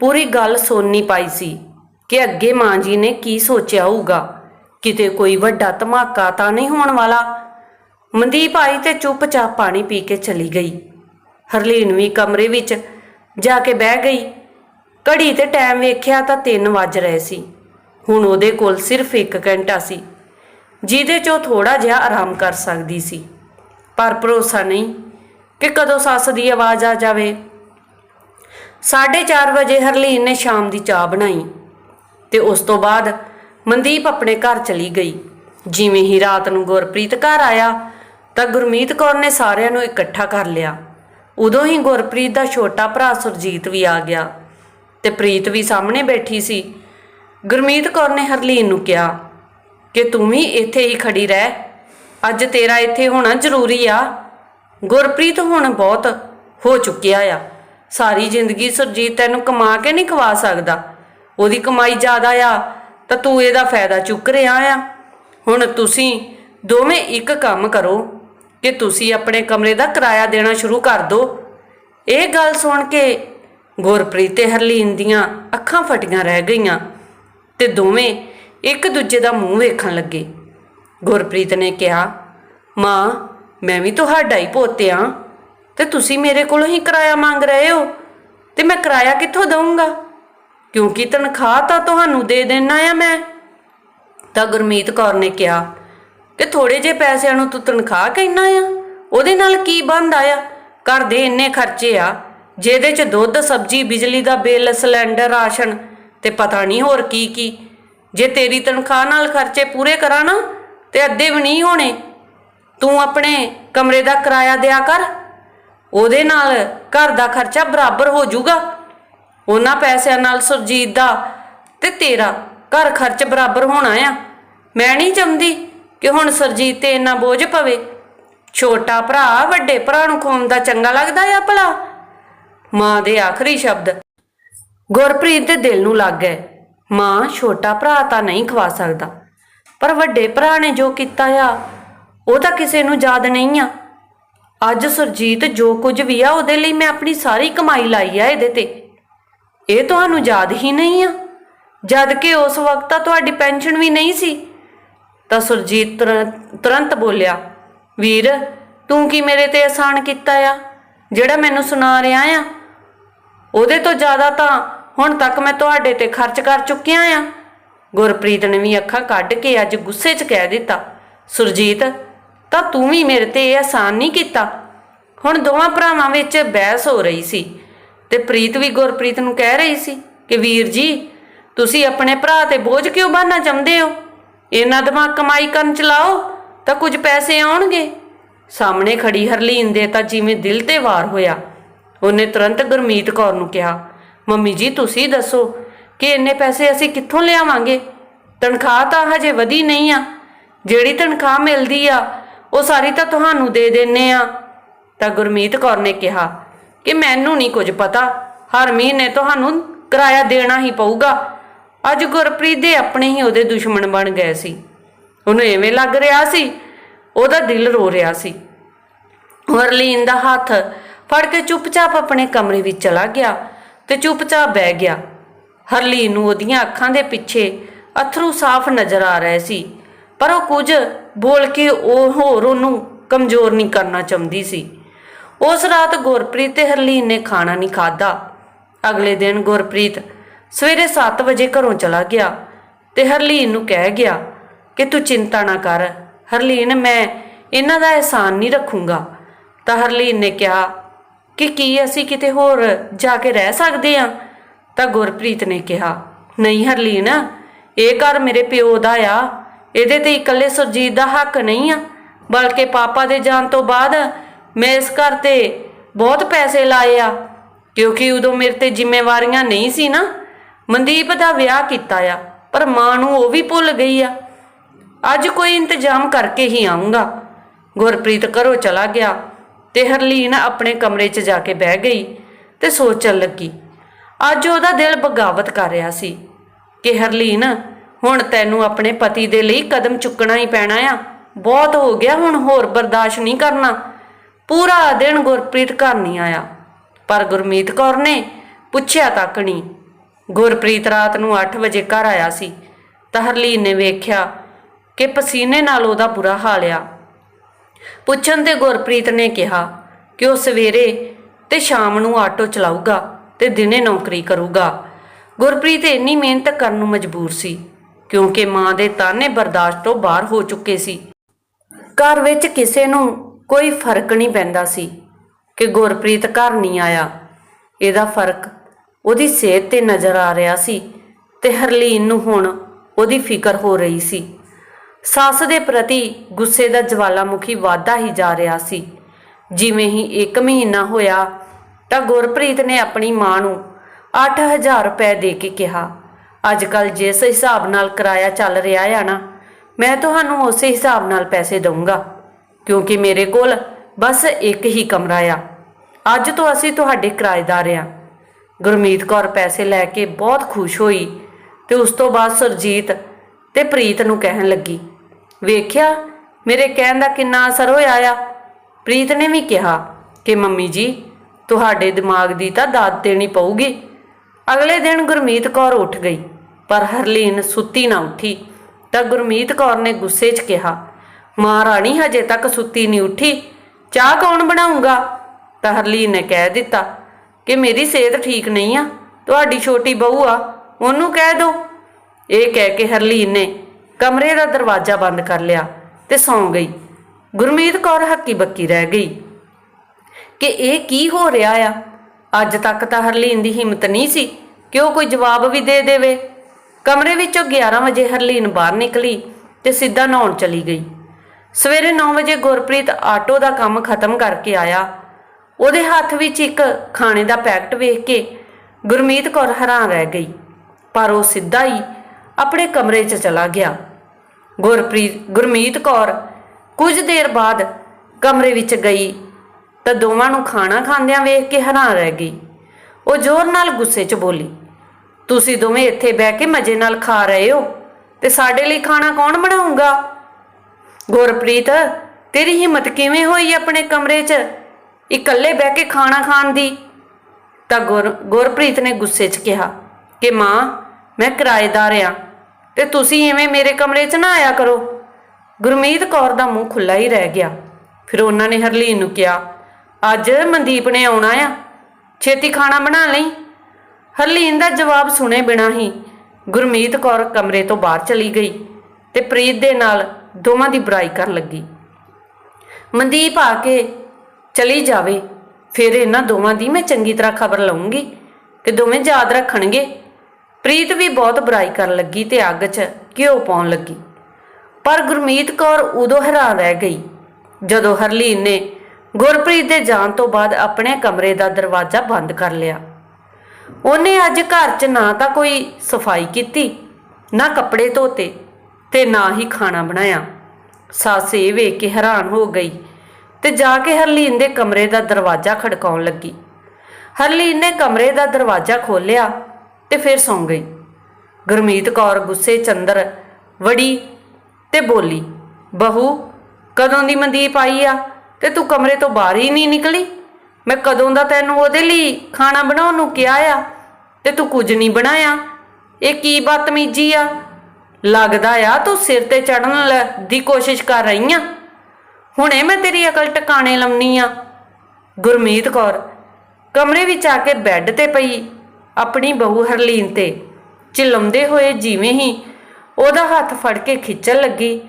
ਪੂਰੀ ਗੱਲ ਸੁਣ ਪਾਈ ਸੀ ਕਿ ਅੱਗੇ ਮਾਂ ਜੀ ਨੇ ਕੀ ਸੋਚਿਆ ਹੋਊਗਾ। ਕਿਤੇ ਕੋਈ ਵੱਡਾ ਧਮਾਕਾ ਤਾਂ ਨਹੀਂ ਹੋਣ ਵਾਲਾ? ਮਨਦੀਪ ਆਈ ਤੇ ਚੁੱਪਚਾਪ ਪਾਣੀ ਪੀ ਕੇ ਚਲੀ ਗਈ। ਹਰਲੀਨ ਵੀ ਕਮਰੇ ਵਿੱਚ ਜਾ ਕੇ ਬਹਿ ਗਈ। ਘੜੀ ਤੇ ਟਾਈਮ ਵੇਖਿਆ ਤਾਂ 3 ਵੱਜ ਰਹੇ ਸੀ। ਹੁਣ ਉਹਦੇ ਕੋਲ ਸਿਰਫ 1 ਘੰਟਾ ਸੀ, ਜਿਹਦੇ 'ਚ ਉਹ ਥੋੜਾ ਜਿਹਾ ਆਰਾਮ ਕਰ ਸਕਦੀ ਸੀ। ਪਰ ਭਰੋਸਾ ਨਹੀਂ ਕਿ ਕਦੋਂ ਸੱਸ ਦੀ ਆਵਾਜ਼ ਆ ਜਾਵੇ। 4:30 ਵਜੇ ਹਰਲੀਨ ਨੇ ਸ਼ਾਮ ਦੀ ਚਾਹ ਬਣਾਈ ਤੇ ਉਸ ਤੋਂ ਬਾਅਦ ਮਨਦੀਪ ਆਪਣੇ ਘਰ ਚਲੀ ਗਈ। ਜਿਵੇਂ ਹੀ ਰਾਤ ਨੂੰ ਗੁਰਪ੍ਰੀਤ ਘਰ ਆਇਆ ਤਾਂ ਗੁਰਮੀਤ ਕੌਰ ਨੇ ਸਾਰਿਆਂ ਨੂੰ ਇਕੱਠਾ ਕਰ ਲਿਆ। ਉਦੋਂ ਹੀ ਗੁਰਪ੍ਰੀਤ ਦਾ ਛੋਟਾ ਭਰਾ ਸੁਰਜੀਤ ਵੀ ਆ ਗਿਆ ਤੇ ਪ੍ਰੀਤ ਵੀ ਸਾਹਮਣੇ ਬੈਠੀ ਸੀ। ਗੁਰਮੀਤ ਕੌਰ ਨੇ ਹਰਲੀਨ ਨੂੰ ਕਿਹਾ ਕਿ ਤੂੰ ਵੀ ਇੱਥੇ ਹੀ ਖੜੀ ਰਹਿ। ਅੱਜ ਤੇਰਾ ਇੱਥੇ ਹੋਣਾ ਜ਼ਰੂਰੀ ਆ। ਗੁਰਪ੍ਰੀਤ ਹੁਣ ਬਹੁਤ ਹੋ ਚੁੱਕਿਆ ਆ। ਸਾਰੀ ਜ਼ਿੰਦਗੀ ਸੁਰਜੀਤ ਤੈਨੂੰ ਕਮਾ ਕੇ ਨਹੀਂ ਖਵਾ ਸਕਦਾ। ਉਹਦੀ ਕਮਾਈ ਜ਼ਿਆਦਾ ਆ, ਤਾਂ ਤੂੰ ਇਹਦਾ ਫਾਇਦਾ ਚੁੱਕ ਰਿਹਾ ਆ। ਹੁਣ ਤੁਸੀਂ ਦੋਵੇਂ ਇੱਕ ਕੰਮ ਕਰੋ, ਕਿ ਤੁਸੀਂ ਆਪਣੇ ਕਮਰੇ ਦਾ ਕਿਰਾਇਆ ਦੇਣਾ ਸ਼ੁਰੂ ਕਰ ਦਿਓ ਇਹ ਗੱਲ ਸੁਣ ਕੇ ਗੁਰਪ੍ਰੀਤ ਤੇ ਹਰਲੀਨ ਦੀਆਂ ਅੱਖਾਂ ਫਟੀਆਂ ਰਹਿ ਗਈਆਂ ਤੇ ਦੋਵੇਂ ਇੱਕ ਦੂਜੇ ਦਾ ਮੂੰਹ ਵੇਖਣ ਲੱਗੇ। ਗੁਰਪ੍ਰੀਤ ਨੇ ਕਿਹਾ, ਮਾਂ, ਮੈਂ ਵੀ ਤੁਹਾਡਾ ਹੀ ਪੋਤਿਆ ਤੇ ਤੁਸੀਂ ਮੇਰੇ ਕੋਲੋਂ ਹੀ ਕਿਰਾਇਆ ਮੰਗ ਰਹੇ ਹੋ? ਤੇ ਮੈਂ ਕਿਰਾਇਆ ਕਿੱਥੋਂ ਦਊਂਗਾ? ਕਿਉਂਕਿ ਤਨਖਾਹ ਤਾਂ ਤੁਹਾਨੂੰ ਦੇ ਦੇਣਾ ਆ ਮੈਂ। ਤਾਂ ਗੁਰਮੀਤ ਕੌਰ ਨੇ ਕਿਹਾ, ਕਿ ਥੋੜੇ ਜੇ ਪੈਸਿਆਂ ਨੂੰ ਤੂੰ ਤਨਖਾਹ ਕਹਿਣਾ ਆ? ਉਹਦੇ ਨਾਲ ਕੀ ਬੰਦ ਆਇਆ? ਘਰ ਦੇ ਇੰਨੇ ਖਰਚੇ ਆ, ਜਿਹਦੇ ਚ ਦੁੱਧ, ਸਬਜ਼ੀ, ਬਿਜਲੀ ਦਾ ਬਿੱਲ, ਸਿਲੰਡਰ, ਰਾਸ਼ਨ ਤੇ ਪਤਾ ਨਹੀਂ ਹੋਰ ਕੀ ਕੀ। ਜੇ ਤੇਰੀ ਤਨਖਾਹ ਨਾਲ ਖਰਚੇ ਪੂਰੇ ਕਰਾਂ ਨਾ ਤੇ ਅੱਧੇ ਵੀ ਨਹੀਂ ਹੋਣੇ। ਤੂੰ ਆਪਣੇ ਕਮਰੇ ਦਾ ਕਿਰਾਇਆ ਦਿਆ ਕਰ। ਉਹਦੇ ਨਾਲ ਘਰ ਦਾ ਖਰਚਾ ਬਰਾਬਰ ਹੋ ਜਾਊਗਾ। ਉਹਨਾਂ ਪੈਸਿਆਂ ਨਾਲ ਸੁਰਜੀਤ ਦਾ ਤੇ ਤੇਰਾ ਘਰ ਖਰਚ ਬਰਾਬਰ ਹੋਣਾ ਆ। ਮੈਂ ਨਹੀਂ ਚਾਹੁੰਦੀ ਕਿ ਹੁਣ ਸੁਰਜੀਤ ਤੇ ਇੰਨਾ ਬੋਝ ਪਵੇ। ਛੋਟਾ ਭਰਾ ਵੱਡੇ ਭਰਾ ਨੂੰ ਖਵਾਉਂਦਾ ਚੰਗਾ ਲੱਗਦਾ ਆ ਭਲਾ? ਮਾਂ ਦੇ ਆਖਰੀ ਸ਼ਬਦ। ਗੁਰਪ੍ਰੀਤ ਦੇ ਦਿਲ ਨੂੰ ਲੱਗ ਗਏ। ਮਾਂ ਛੋਟਾ ਭਰਾ ਤਾਂ ਨਹੀਂ ਖਵਾ ਸਕਦਾ। ਪਰ ਵੱਡੇ ਭਰਾ ਨੇ ਜੋ ਕੀਤਾ ਆ, ਉਹ ਤਾਂ ਕਿਸੇ ਨੂੰ ਯਾਦ ਨਹੀਂ ਆ। ਅੱਜ ਸੁਰਜੀਤ ਜੋ ਕੁਝ ਵੀ ਆ, ਉਹਦੇ ਲਈ ਮੈਂ ਆਪਣੀ ਸਾਰੀ ਕਮਾਈ ਲਾਈ ਆ ਇਹਦੇ ਤੇ। ਇਹ ਤੁਹਾਨੂੰ ਯਾਦ ਹੀ ਨਹੀਂ ਆ? ਜਦ ਕਿ ਉਸ ਵਕਤ ਤਾਂ ਤੁਹਾਡੀ ਪੈਨਸ਼ਨ ਵੀ ਨਹੀਂ ਸੀ। ਤਾਂ ਸੁਰਜੀਤ ਤੁਰੰ- ਤੁਰੰਤ ਬੋਲਿਆ, ਵੀਰ, ਤੂੰ ਕੀ ਮੇਰੇ ਤੇ ਆਸਾਨ ਕੀਤਾ ਆ? ਜਿਹੜਾ ਮੈਨੂੰ ਸੁਣਾ ਰਿਹਾ ਆ? ਉਹਦੇ ਤੋਂ ਜ਼ਿਆਦਾ ਤਾਂ ਹੁਣ ਤੱਕ ਮੈਂ ਤੁਹਾਡੇ ਤੇ ਖਰਚ ਕਰ ਚੁੱਕਿਆ ਆ। ਗੁਰਪ੍ਰੀਤ ਨੇ ਵੀ ਅੱਖਾਂ ਕੱਢ ਕੇ ਅੱਜ ਗੁੱਸੇ 'ਚ ਕਹਿ ਦਿੱਤਾ, ਸੁਰਜੀਤ, ਤਾਂ ਤੂੰ ਵੀ ਮੇਰੇ ਤੇ ਇਹ ਆਸਾਨ ਨਹੀਂ ਕੀਤਾ? ਹੁਣ ਦੋਵਾਂ ਭਰਾਵਾਂ ਵਿੱਚ ਬਹਿਸ ਹੋ ਰਹੀ ਸੀ ਤੇ ਪ੍ਰੀਤ ਵੀ ਗੁਰਪ੍ਰੀਤ ਨੂੰ ਕਹਿ ਰਹੀ ਸੀ ਕਿ, ਵੀਰ ਜੀ, ਤੁਸੀਂ ਆਪਣੇ ਭਰਾ ਤੇ ਬੋਝ ਕਿਉਂ ਬਣਨਾ ਚਾਹੁੰਦੇ ਹੋ? ਇਹਨਾਂ ਦਿਮਾਗ ਕਮਾਈ ਕਰਨ ਚਲਾਓ, ਤਾਂ ਕੁਝ ਪੈਸੇ ਆਉਣਗੇ। ਸਾਹਮਣੇ ਖੜੀ ਹਰਲੀਨ ਦੇ ਤਾਂ ਜਿਵੇਂ ਦਿਲ ਤੇ ਵਾਰ ਹੋਇਆ। ਉਹਨੇ ਤੁਰੰਤ ਗੁਰਮੀਤ ਕੌਰ ਨੂੰ ਕਿਹਾ, ਮੰਮੀ ਜੀ, ਤੁਸੀਂ ਦੱਸੋ ਕਿ ਇੰਨੇ ਪੈਸੇ ਅਸੀਂ ਕਿੱਥੋਂ ਲਿਆਵਾਂਗੇ? ਤਨਖਾਹ ਤਾਂ ਹਜੇ ਵਧੀ ਨਹੀਂ ਆ। ਜਿਹੜੀ ਤਨਖਾਹ ਮਿਲਦੀ ਆ, ਉਹ ਸਾਰੀ ਤਾਂ ਤੁਹਾਨੂੰ ਦੇ ਦਿੰਨੇ ਆ। ਤਾਂ ਗੁਰਮੀਤ ਕੌਰ ਨੇ ਕਿਹਾ ਕਿ ਮੈਨੂੰ ਨਹੀਂ ਕੁਝ ਪਤਾ। ਹਰ ਮਹੀਨੇ ਤੁਹਾਨੂੰ ਕਿਰਾਇਆ ਦੇਣਾ ਹੀ ਪਊਗਾ। ਅੱਜ ਗੁਰਪ੍ਰੀਤ ਦੇ ਆਪਣੇ ਹੀ ਉਹਦੇ ਦੁਸ਼ਮਣ ਬਣ ਗਏ ਸੀ। ਉਹਨੂੰ ਐਵੇਂ ਲੱਗ ਰਿਹਾ ਸੀ, ਉਹਦਾ ਦਿਲ ਰੋ ਰਿਹਾ ਸੀ। ਹਰਲੀਨ ਦਾ ਹੱਥ ਫੜ ਕੇ ਚੁੱਪਚਾਪ ਆਪਣੇ ਕਮਰੇ ਵਿੱਚ ਚਲਾ ਗਿਆ ਤੇ ਚੁੱਪਚਾਪ ਬਹਿ ਗਿਆ। ਹਰਲੀਨ ਨੂੰ ਉਹਦੀਆਂ ਅੱਖਾਂ ਦੇ ਪਿੱਛੇ ਅਥਰੂ ਸਾਫ਼ ਨਜ਼ਰ ਆ ਰਹੇ ਸੀ, ਪਰ ਉਹ ਕੁਝ ਬੋਲ ਕੇ ਉਹ ਹੋਰ ਉਹਨੂੰ ਕਮਜ਼ੋਰ ਨਹੀਂ ਕਰਨਾ ਚਾਹੁੰਦੀ ਸੀ। ਉਸ ਰਾਤ ਗੁਰਪ੍ਰੀਤ ਤੇ ਹਰਲੀਨ ਨੇ ਖਾਣਾ ਨਹੀਂ ਖਾਦਾ ਅਗਲੇ ਦਿਨ ਗੁਰਪ੍ਰੀਤ ਸਵੇਰੇ 7 ਵਜੇ ਘਰੋਂ ਚਲਾ ਗਿਆ ਤੇ ਹਰਲੀਨ ਨੂੰ ਕਹਿ ਗਿਆ ਕਿ ਤੂੰ ਚਿੰਤਾ ਨਾ ਕਰ, ਹਰਲੀਨ, ਮੈਂ ਇਹਨਾਂ ਦਾ ਅਹਿਸਾਨ ਨਹੀਂ ਰੱਖੂੰਗਾ। ਤਾਂ ਹਰਲੀਨ ਨੇ ਕਿਹਾ ਕਿ ਕੀ ਅਸੀਂ ਕਿਤੇ ਹੋਰ ਜਾ ਕੇ ਰਹਿ ਸਕਦੇ ਹਾਂ ਤਾਂ ਗੁਰਪ੍ਰੀਤ ਨੇ ਕਿਹਾ, ਨਹੀਂ ਹਰਲੀਨ, ਇਹ ਘਰ ਮੇਰੇ ਪਿਓ ਦਾ ਆ। ਇਹਦੇ ਤੇ ਇਕੱਲੇ ਸੁਰਜੀਤ ਦਾ ਹੱਕ ਨਹੀਂ ਆ। ਬਲਕਿ ਪਾਪਾ ਦੇ ਜਾਣ ਤੋਂ ਬਾਅਦ ਮੈਂ ਇਸ ਘਰ ਤੇ ਬਹੁਤ ਪੈਸੇ ਲਾਏ ਆ। ਕਿਉਂਕਿ ਉਦੋਂ ਮੇਰੇ ਤੇ ਜ਼ਿੰਮੇਵਾਰੀਆਂ ਨਹੀਂ ਸੀ ਨਾ। ਮਨਦੀਪ ਦਾ ਵਿਆਹ ਕੀਤਾ ਆ, ਪਰ ਮਾਂ ਨੂੰ ਉਹ ਵੀ ਭੁੱਲ ਗਈ ਆ। ਅੱਜ ਕੋਈ ਇੰਤਜ਼ਾਮ ਕਰਕੇ ਹੀ ਆਉਂਗਾ ਗੁਰਪ੍ਰੀਤ ਘਰੋਂ ਚਲਾ ਗਿਆ ਤੇ ਹਰਲੀਨ ਆਪਣੇ ਕਮਰੇ 'ਚ ਜਾ ਕੇ ਬਹਿ ਗਈ ਤੇ ਸੋਚਣ ਲੱਗੀ ਅੱਜ ਉਹਦਾ ਦਿਲ ਬਗਾਵਤ ਕਰ ਰਿਹਾ ਸੀ ਕਿ ਹਰਲੀਨ, ਹੁਣ ਤੈਨੂੰ ਆਪਣੇ ਪਤੀ ਦੇ ਲਈ ਕਦਮ ਚੁੱਕਣਾ ਹੀ ਪੈਣਾ ਆ। ਬਹੁਤ ਹੋ ਗਿਆ ਹੁਣ ਹੋਰ ਬਰਦਾਸ਼ਤ ਨਹੀਂ ਕਰਨਾ। ਪੂਰਾ ਦਿਨ ਗੁਰਪ੍ਰੀਤ ਘਰ ਨਹੀਂ ਆਇਆ। ਪਰ ਗੁਰਮੀਤ ਕੌਰ ਨੇ ਪੁੱਛਿਆ ਤੱਕ ਨਹੀਂ। ਗੁਰਪ੍ਰੀਤ ਰਾਤ ਨੂੰ 8 ਵਜੇ ਘਰ ਆਇਆ ਸੀ। ਤਾਂ ਹਰਲੀਨ ਨੇ ਵੇਖਿਆ ਕਿ ਪਸੀਨੇ ਨਾਲ ਉਹਦਾ ਬੁਰਾ ਹਾਲ ਆ। ਪੁੱਛਣ ਤੇ ਗੁਰਪ੍ਰੀਤ ਨੇ ਕਿਹਾ ਕਿ ਉਹ ਸਵੇਰੇ ਤੇ ਸ਼ਾਮ ਨੂੰ ਆਟੋ ਚਲਾਊਗਾ। ਤੇ ਦਿਨੇ ਨੌਕਰੀ ਕਰੂਗਾ। ਗੁਰਪ੍ਰੀਤ ਇੰਨੀ ਮਿਹਨਤ ਕਰਨ ਨੂੰ ਮਜਬੂਰ ਸੀ, ਕਿਉਂਕਿ ਮਾਂ ਦੇ ਤਾਨੇ ਬਰਦਾਸ਼ਤ ਤੋਂ ਬਾਹਰ ਹੋ ਚੁੱਕੇ ਸੀ। ਘਰ ਵਿੱਚ ਕਿਸੇ ਨੂੰ ਕੋਈ ਫ਼ਰਕ ਨਹੀਂ ਪੈਂਦਾ ਸੀ ਕਿ ਗੁਰਪ੍ਰੀਤ ਘਰ ਨਹੀਂ ਆਇਆ। ਇਹਦਾ ਫ਼ਰਕ ਉਹਦੀ ਸਿਹਤ ਤੇ ਨਜ਼ਰ ਆ ਰਿਹਾ ਸੀ ਤੇ ਹਰਲੀਨ ਨੂੰ ਹੁਣ ਉਹਦੀ ਫਿਕਰ ਹੋ ਰਹੀ ਸੀ। ਸੱਸ ਦੇ ਪ੍ਰਤੀ ਗੁੱਸੇ ਦਾ ਜਵਾਲਾਮੁਖੀ ਵਾਧਾ ਹੀ ਜਾ ਰਿਹਾ ਸੀ। ਜਿਵੇਂ ਹੀ 1 ਮਹੀਨਾ ਹੋਇਆ ਤਾਂ ਗੁਰਪ੍ਰੀਤ ਨੇ ਆਪਣੀ ਮਾਂ ਨੂੰ 8000 ਰੁਪਏ ਦੇ ਕੇ ਕਿਹਾ ਅੱਜ ਕੱਲ ਜਿਸ ਹਿਸਾਬ ਨਾਲ ਕਿਰਾਇਆ ਚੱਲ ਰਿਹਾ ਆ ਨਾ, ਮੈਂ ਤੁਹਾਨੂੰ ਉਸੇ ਹਿਸਾਬ ਨਾਲ ਪੈਸੇ ਦਊਂਗਾ, ਕਿਉਂਕਿ ਮੇਰੇ ਕੋਲ ਬਸ ਇੱਕ ਹੀ ਕਮਰਾ ਆ। ਅੱਜ ਤੋਂ ਅਸੀਂ ਤੁਹਾਡੇ ਕਿਰਾਏਦਾਰ ਆ। ਗੁਰਮੀਤ ਕੌਰ ਪੈਸੇ ਲੈ ਕੇ ਬਹੁਤ ਖੁਸ਼ ਹੋਈ ਤੇ ਉਸ ਤੋਂ ਬਾਅਦ ਸੁਰਜੀਤ ਤੇ ਪ੍ਰੀਤ ਨੂੰ ਕਹਿਣ ਲੱਗੀ, ਵੇਖਿਆ, ਮੇਰੇ ਕਹਿਣ ਦਾ ਕਿੰਨਾ ਅਸਰ ਹੋਇਆ ਆ? ਪ੍ਰੀਤ ਨੇ ਵੀ ਕਿਹਾ ਕਿ, ਮੰਮੀ ਜੀ ਤੁਹਾਡੇ ਦਿਮਾਗ ਦੀ ਤਾਂ ਦਾਤ ਦੇਣੀ ਪਊਗੀ। ਅਗਲੇ ਦਿਨ ਗੁਰਮੀਤ ਕੌਰ ਉੱਠ ਗਈ, ਪਰ ਹਰਲੀਨ ਸੁੱਤੀ ਨਾ ਉੱਠੀ। ਤਾਂ ਗੁਰਮੀਤ ਕੌਰ ਨੇ ਗੁੱਸੇ 'ਚ ਕਿਹਾ, ਮਹਾਰਾਣੀ ਹਜੇ ਤੱਕ ਸੁੱਤੀ ਨਹੀਂ ਉੱਠੀ, ਚਾਹ ਕੌਣ ਬਣਾਊਗਾ? ਤਾਂ ਹਰਲੀਨ ਨੇ ਕਹਿ ਦਿੱਤਾ, ਕਿ ਮੇਰੀ ਸਿਹਤ ਠੀਕ ਨਹੀਂ ਆ, ਤੁਹਾਡੀ ਛੋਟੀ ਬਹੂ ਆ, ਉਹਨੂੰ ਕਹਿ ਦਿਓ ਇਹ ਕਹਿ ਕੇ ਹਰਲੀਨ ਨੇ ਕਮਰੇ ਦਾ ਦਰਵਾਜ਼ਾ ਬੰਦ ਕਰ ਲਿਆ ਤੇ ਸੌਂ ਗਈ। ਗੁਰਮੀਤ ਕੌਰ ਹੱਕੀ ਬੱਕੀ ਰਹਿ ਗਈ। ਕਿ ਇਹ ਕੀ ਹੋ ਰਿਹਾ ਆ? ਅੱਜ ਤੱਕ ਤਾਂ ਹਰਲੀਨ ਦੀ ਹਿੰਮਤ ਨਹੀਂ ਸੀ ਕਿ ਉਹ ਕੋਈ ਜਵਾਬ ਵੀ ਦੇ ਦੇਵੇ। ਕਮਰੇ ਵਿੱਚੋਂ 11 ਵਜੇ ਹਰਲੀਨ ਬਾਹਰ ਨਿਕਲੀ ਤੇ ਸਿੱਧਾ ਨਹਾਉਣ ਚਲੀ ਗਈ। ਸਵੇਰੇ 9 ਵਜੇ ਗੁਰਪ੍ਰੀਤ ਆਟੋ ਦਾ ਕੰਮ ਖਤਮ ਕਰਕੇ ਆਇਆ। ਉਹਦੇ ਹੱਥ ਵਿੱਚ ਇੱਕ ਖਾਣੇ ਦਾ ਪੈਕਟ ਵੇਖ ਕੇ ਗੁਰਮੀਤ ਕੌਰ ਹੈਰਾਨ ਰਹਿ ਗਈ, ਪਰ ਉਹ ਸਿੱਧਾ ਹੀ ਆਪਣੇ ਕਮਰੇ 'ਚ ਚਲਾ ਗਿਆ। ਗੁਰਪ੍ਰੀਤ ਗੁਰਮੀਤ ਕੌਰ ਕੁਝ ਦੇਰ ਬਾਅਦ ਕਮਰੇ ਵਿੱਚ ਗਈ ਤਾਂ ਦੋਵਾਂ ਨੂੰ ਖਾਣਾ ਖਾਂਦਿਆਂ ਵੇਖ ਕੇ ਹੈਰਾਨ ਰਹਿ ਗਈ। ਉਹ ਜ਼ੋਰ ਨਾਲ ਗੁੱਸੇ 'ਚ ਬੋਲੀ, ਤੁਸੀਂ ਦੋਵੇਂ ਇੱਥੇ ਬਹਿ ਕੇ ਮਜ਼ੇ ਨਾਲ ਖਾ ਰਹੇ ਹੋ ਤੇ ਸਾਡੇ ਲਈ ਖਾਣਾ ਕੌਣ ਬਣਾਊਗਾ? ਗੁਰਪ੍ਰੀਤ, ਤੇਰੀ ਹਿੰਮਤ ਕਿਵੇਂ ਹੋਈ ਆਪਣੇ ਕਮਰੇ 'ਚ? ਇਕੱਲੇ ਬਹਿ ਕੇ ਖਾਣਾ ਖਾਣ ਦੀ? ਤਾਂ ਗੁਰ, ਗੁਰਪ੍ਰੀਤ ਨੇ ਗੁੱਸੇ 'ਚ ਕਿਹਾ ਕਿ, ਮਾਂ, ਮੈਂ ਕਿਰਾਏਦਾਰ ਆ ਤੇ ਤੁਸੀਂ ਐਵੇਂ ਮੇਰੇ ਕਮਰੇ 'ਚ ਨਾ ਆਇਆ ਕਰੋ। ਗੁਰਮੀਤ ਕੌਰ ਦਾ ਮੂੰਹ ਖੁੱਲਾ ਹੀ ਰਹਿ ਗਿਆ। ਫਿਰ ਉਹਨਾਂ ਨੇ ਹਰਲੀਨ ਨੂੰ ਕਿਹਾ ਅੱਜ ਮਨਦੀਪ ਨੇ ਆਉਣਾ ਆ। ਛੇਤੀ ਖਾਣਾ ਬਣਾ ਲਈ। ਹਰਲੀਨ ਦਾ ਜਵਾਬ ਸੁਣੇ ਬਿਨਾ ਹੀ ਗੁਰਮੀਤ ਕੌਰ ਕਮਰੇ ਤੋਂ ਬਾਹਰ ਚਲੀ ਗਈ ਤੇ ਪ੍ਰੀਤ ਦੇ ਨਾਲ ਦੋਵਾਂ ਦੀ ਬੁਰਾਈ ਕਰਨ ਲੱਗੀ। ਮਨਦੀਪ ਆ ਕੇ ਚਲੀ ਜਾਵੇ, ਫਿਰ ਇਹਨਾਂ ਦੋਵਾਂ ਦੀ ਮੈਂ ਚੰਗੀ ਤਰ੍ਹਾਂ ਖਬਰ ਲਵਾਂਗੀ ਕਿ ਦੋਵੇਂ ਯਾਦ ਰੱਖਣਗੇ। ਪ੍ਰੀਤ ਵੀ ਬਹੁਤ ਬੁਰਾਈ ਕਰਨ ਲੱਗੀ ਤੇ ਅੱਗ 'ਚ ਘਿਓ ਪਾਉਣ ਲੱਗੀ। ਪਰ ਗੁਰਮੀਤ ਕੌਰ ਉਦੋਂ ਹੈਰਾਨ ਰਹਿ ਗਈ ਜਦੋਂ ਹਰਲੀਨ ਨੇ ਗੁਰਪ੍ਰੀਤ ਦੇ ਜਾਣ ਤੋਂ ਬਾਅਦ ਆਪਣੇ ਕਮਰੇ ਦਾ ਦਰਵਾਜ਼ਾ ਬੰਦ ਕਰ ਲਿਆ। ਉਹਨੇ ਅੱਜ ਘਰ 'ਚ ਨਾ ਤਾਂ ਕੋਈ ਸਫ਼ਾਈ ਕੀਤੀ, ਨਾ ਕੱਪੜੇ ਧੋਤੇ ਤੇ ਨਾ ਹੀ ਖਾਣਾ ਬਣਾਇਆ। ਸੱਸ ਇਹ ਵੇਖ ਕੇ ਹੈਰਾਨ ਹੋ ਗਈ ਤੇ ਜਾ ਕੇ ਹਰਲੀਨ ਦੇ ਕਮਰੇ ਦਾ ਦਰਵਾਜ਼ਾ ਖੜਕਾਉਣ ਲੱਗੀ। ਹਰਲੀਨ ਨੇ ਕਮਰੇ ਦਾ ਦਰਵਾਜ਼ਾ ਖੋਲ੍ਹਿਆ ਤੇ ਫਿਰ ਸੌਂ ਗਈ। ਗੁਰਮੀਤ ਕੌਰ ਗੁੱਸੇ ਚੰਦਰ ਵੜੀ ਤੇ ਬੋਲੀ, ਬਹੂ, ਕਦੋਂ ਦੀ ਮਨਦੀਪ ਆਈ ਆ? ਤੇ ਤੂੰ ਕਮਰੇ ਤੋਂ ਬਾਹਰ ਹੀ ਨਹੀਂ ਨਿਕਲੀ? ਮੈਂ ਕਦੋਂ ਦਾ ਤੈਨੂੰ ਉਹਦੇ ਲਈ ਖਾਣਾ ਬਣਾਉਣ ਨੂੰ ਕਿਹਾ ਆ? ਤੇ ਤੂੰ ਕੁਝ ਨਹੀਂ ਬਣਾਇਆ? ਇਹ ਕੀ ਬਦਤਮੀਜੀ ਆ? ਲੱਗਦਾ ਆ ਤੂੰ ਸਿਰ ਤੇ ਚੜਨ ਦੀ ਕੋਸ਼ਿਸ਼ ਕਰ ਰਹੀ ਆ। ਹੁਣੇ ਮੈਂ ਤੇਰੀ ਅਕਲ ਟਿਕਾਣੇ ਲਾਉਣੀ ਆ। ਗੁਰਮੀਤ ਕੌਰ ਕਮਰੇ ਵਿੱਚ ਆ ਕੇ ਬੈੱਡ ਤੇ ਪਈ, ਆਪਣੀ ਬਹੂ ਹਰਲੀਨ ਤੇ। ਚਿਲਮਦੇ ਹੋਏ ਜਿਵੇਂ ਹੀ ਉਹਦਾ ਹੱਥ ਫੜ ਕੇ ਖਿੱਚਣ ਲੱਗੀ,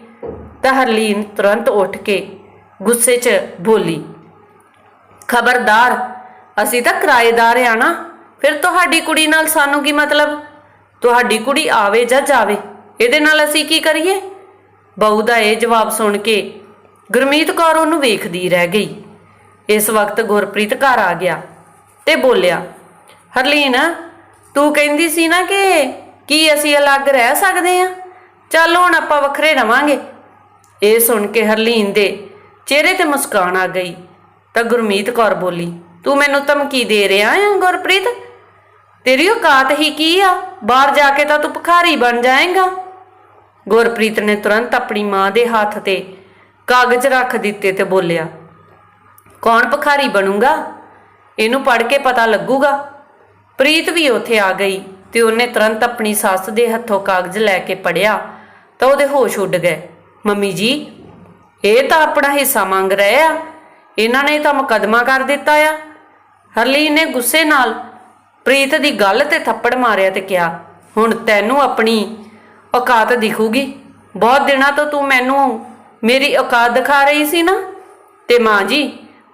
ਤਾਂ ਹਰਲੀਨ ਤੁਰੰਤ ਉੱਠ ਕੇ ਗੁੱਸੇ 'ਚ ਬੋਲੀ, ਖਬਰਦਾਰ, ਅਸੀਂ ਤਾਂ ਕਿਰਾਏਦਾਰ ਆ ਨਾ, ਫਿਰ ਤੁਹਾਡੀ ਕੁੜੀ ਨਾਲ ਸਾਨੂੰ ਕੀ ਮਤਲਬ? ਤੁਹਾਡੀ ਕੁੜੀ ਆਵੇ ਜਾਂ ਜਾਵੇ, ਇਹਦੇ ਨਾਲ ਅਸੀਂ ਕੀ ਕਰੀਏ? ਬਹੂ ਦਾ ਇਹ ਜਵਾਬ ਸੁਣ ਕੇ ਗੁਰਮੀਤ ਕੌਰ ਉਹਨੂੰ ਵੇਖਦੀ ਰਹਿ ਗਈ। ਇਸ ਵਕਤ ਗੁਰਪ੍ਰੀਤ ਘਰ ਆ ਗਿਆ ਤੇ ਬੋਲਿਆ, ਹਰਲੀਨ, ਤੂੰ ਕਹਿੰਦੀ ਸੀ ਨਾ ਕਿ ਕੀ ਅਸੀਂ ਅਲੱਗ ਰਹਿ ਸਕਦੇ ਆ? ਚੱਲ ਹੁਣ ਆਪਾਂ ਵੱਖਰੇ ਰਵਾਂਗੇ। ਇਹ ਸੁਣ ਕੇ ਹਰਲੀਨ ਦੇ ਚਿਹਰੇ ਤੇ ਮੁਸਕਾਨ ਆ ਗਈ। ਤਾਂ ਗੁਰਮੀਤ ਕੌਰ ਬੋਲੀ, ਤੂੰ ਮੈਨੂੰ ਧਮਕੀ ਦੇ ਰਿਹਾ ਹੈ ਗੁਰਪ੍ਰੀਤ? ਤੇਰੀ ਔਕਾਤ ਹੀ ਕੀ ਆ? ਬਾਹਰ ਜਾ ਕੇ ਤਾਂ ਤੂੰ ਭਿਖਾਰੀ ਬਣ ਜਾਏਗਾ। ਗੁਰਪ੍ਰੀਤ ਨੇ ਤੁਰੰਤ ਆਪਣੀ ਮਾਂ ਦੇ ਹੱਥ ਤੇ ਕਾਗਜ਼ ਰੱਖ ਦਿੱਤੇ ਤੇ ਬੋਲਿਆ, ਕੌਣ ਭਿਖਾਰੀ ਬਣੂਗਾ? ਇਹਨੂੰ ਪੜ੍ਹ ਕੇ ਪਤਾ ਲੱਗੂਗਾ। ਪ੍ਰੀਤ ਵੀ ਉੱਥੇ ਆ ਗਈ ਤੇ ਉਹਨੇ ਤੁਰੰਤ ਆਪਣੀ ਸੱਸ ਦੇ ਹੱਥੋਂ ਕਾਗਜ਼ ਲੈ ਕੇ ਪੜਿਆ ਤਾਂ ਉਹਦੇ ਹੋਸ਼ ਉੱਡ ਗਏ। ਮੰਮੀ ਜੀ ਇਹ ਤਾਂ ਆਪਣਾ ਹਿੱਸਾ ਮੰਗ ਰਹੇ ਆ। ਇਹਨਾਂ ਨੇ ਤਾਂ ਮੁਕੱਦਮਾ ਕਰ ਦਿੱਤਾ ਆ। ਹਰਲੀਨ ਨੇ ਗੁੱਸੇ ਨਾਲ ਪ੍ਰੀਤ ਦੀ ਗੱਲ ਤੇ ਥੱਪੜ ਮਾਰਿਆ ਤੇ ਕਿਹਾ, ਹੁਣ ਤੈਨੂੰ ਆਪਣੀ ਔਕਾਤ ਦਿਖੂਗੀ। ਬਹੁਤ ਦਿਨਾਂ ਤੋਂ ਤੂੰ ਮੈਨੂੰ ਮੇਰੀ ਔਕਾਤ ਦਿਖਾ ਰਹੀ ਸੀ ਨਾ। ਤੇ ਮਾਂ ਜੀ,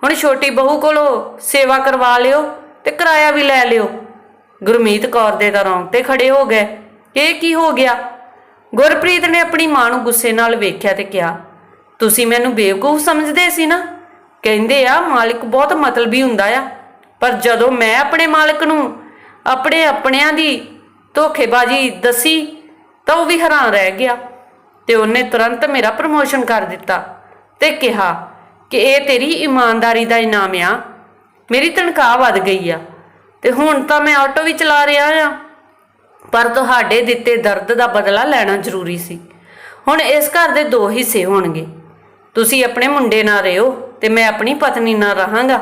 ਹੁਣ ਛੋਟੀ ਬਹੂ ਕੋਲੋਂ ਸੇਵਾ ਕਰਵਾ ਲਿਓ ਤੇ ਕਿਰਾਇਆ ਵੀ ਲੈ ਲਿਓ। ਗੁਰਮੀਤ ਕੌਰ ਦੇ ਤਾਂ ਰੌਂਗਟੇ ਖੜੇ ਹੋ ਗਏ। ਇਹ ਕੀ ਹੋ ਗਿਆ? ਗੁਰਪ੍ਰੀਤ ਨੇ ਆਪਣੀ ਮਾਂ ਨੂੰ ਗੁੱਸੇ ਨਾਲ ਵੇਖਿਆ ਤੇ ਕਿਹਾ ਤੁਸੀਂ ਮੈਨੂੰ ਬੇਵਕੂਫ ਸਮਝਦੇ ਸੀ ਨਾ? ਕਹਿੰਦੇ ਆ, ਮਾਲਿਕ ਬਹੁਤ ਮਤਲਬੀ ਹੁੰਦਾ ਆ। ਪਰ ਜਦੋਂ ਮੈਂ ਆਪਣੇ ਮਾਲਕ ਨੂੰ ਆਪਣੇ ਆਪਣਿਆਂ ਦੀ ਧੋਖੇਬਾਜ਼ੀ ਦੱਸੀ, ਤਾਂ ਉਹ ਵੀ ਹੈਰਾਨ ਰਹਿ ਗਿਆ ਤੇ ਉਹਨੇ ਤੁਰੰਤ ਮੇਰਾ ਪ੍ਰਮੋਸ਼ਨ ਕਰ ਦਿੱਤਾ ਤੇ ਕਿਹਾ ਕਿ ਇਹ ਤੇਰੀ ਇਮਾਨਦਾਰੀ ਦਾ ਇਨਾਮ ਆ। ਮੇਰੀ ਤਨਖਾਹ ਵੱਧ ਗਈ ਆ ਤੇ ਹੁਣ ਤਾਂ ਮੈਂ ਆਟੋ ਵੀ ਚਲਾ ਰਿਹਾ ਆ। ਪਰ ਤੁਹਾਡੇ ਦਿੱਤੇ ਦਰਦ ਦਾ ਬਦਲਾ ਲੈਣਾ ਜ਼ਰੂਰੀ ਸੀ। ਹੁਣ ਇਸ ਘਰ ਦੇ ਦੋ ਹਿੱਸੇ ਹੋਣਗੇ। ਤੁਸੀਂ ਆਪਣੇ ਮੁੰਡੇ ਨਾਲ ਰਹੋ ਤੇ ਮੈਂ ਆਪਣੀ ਪਤਨੀ ਨਾਲ ਰਹਾਂਗਾ।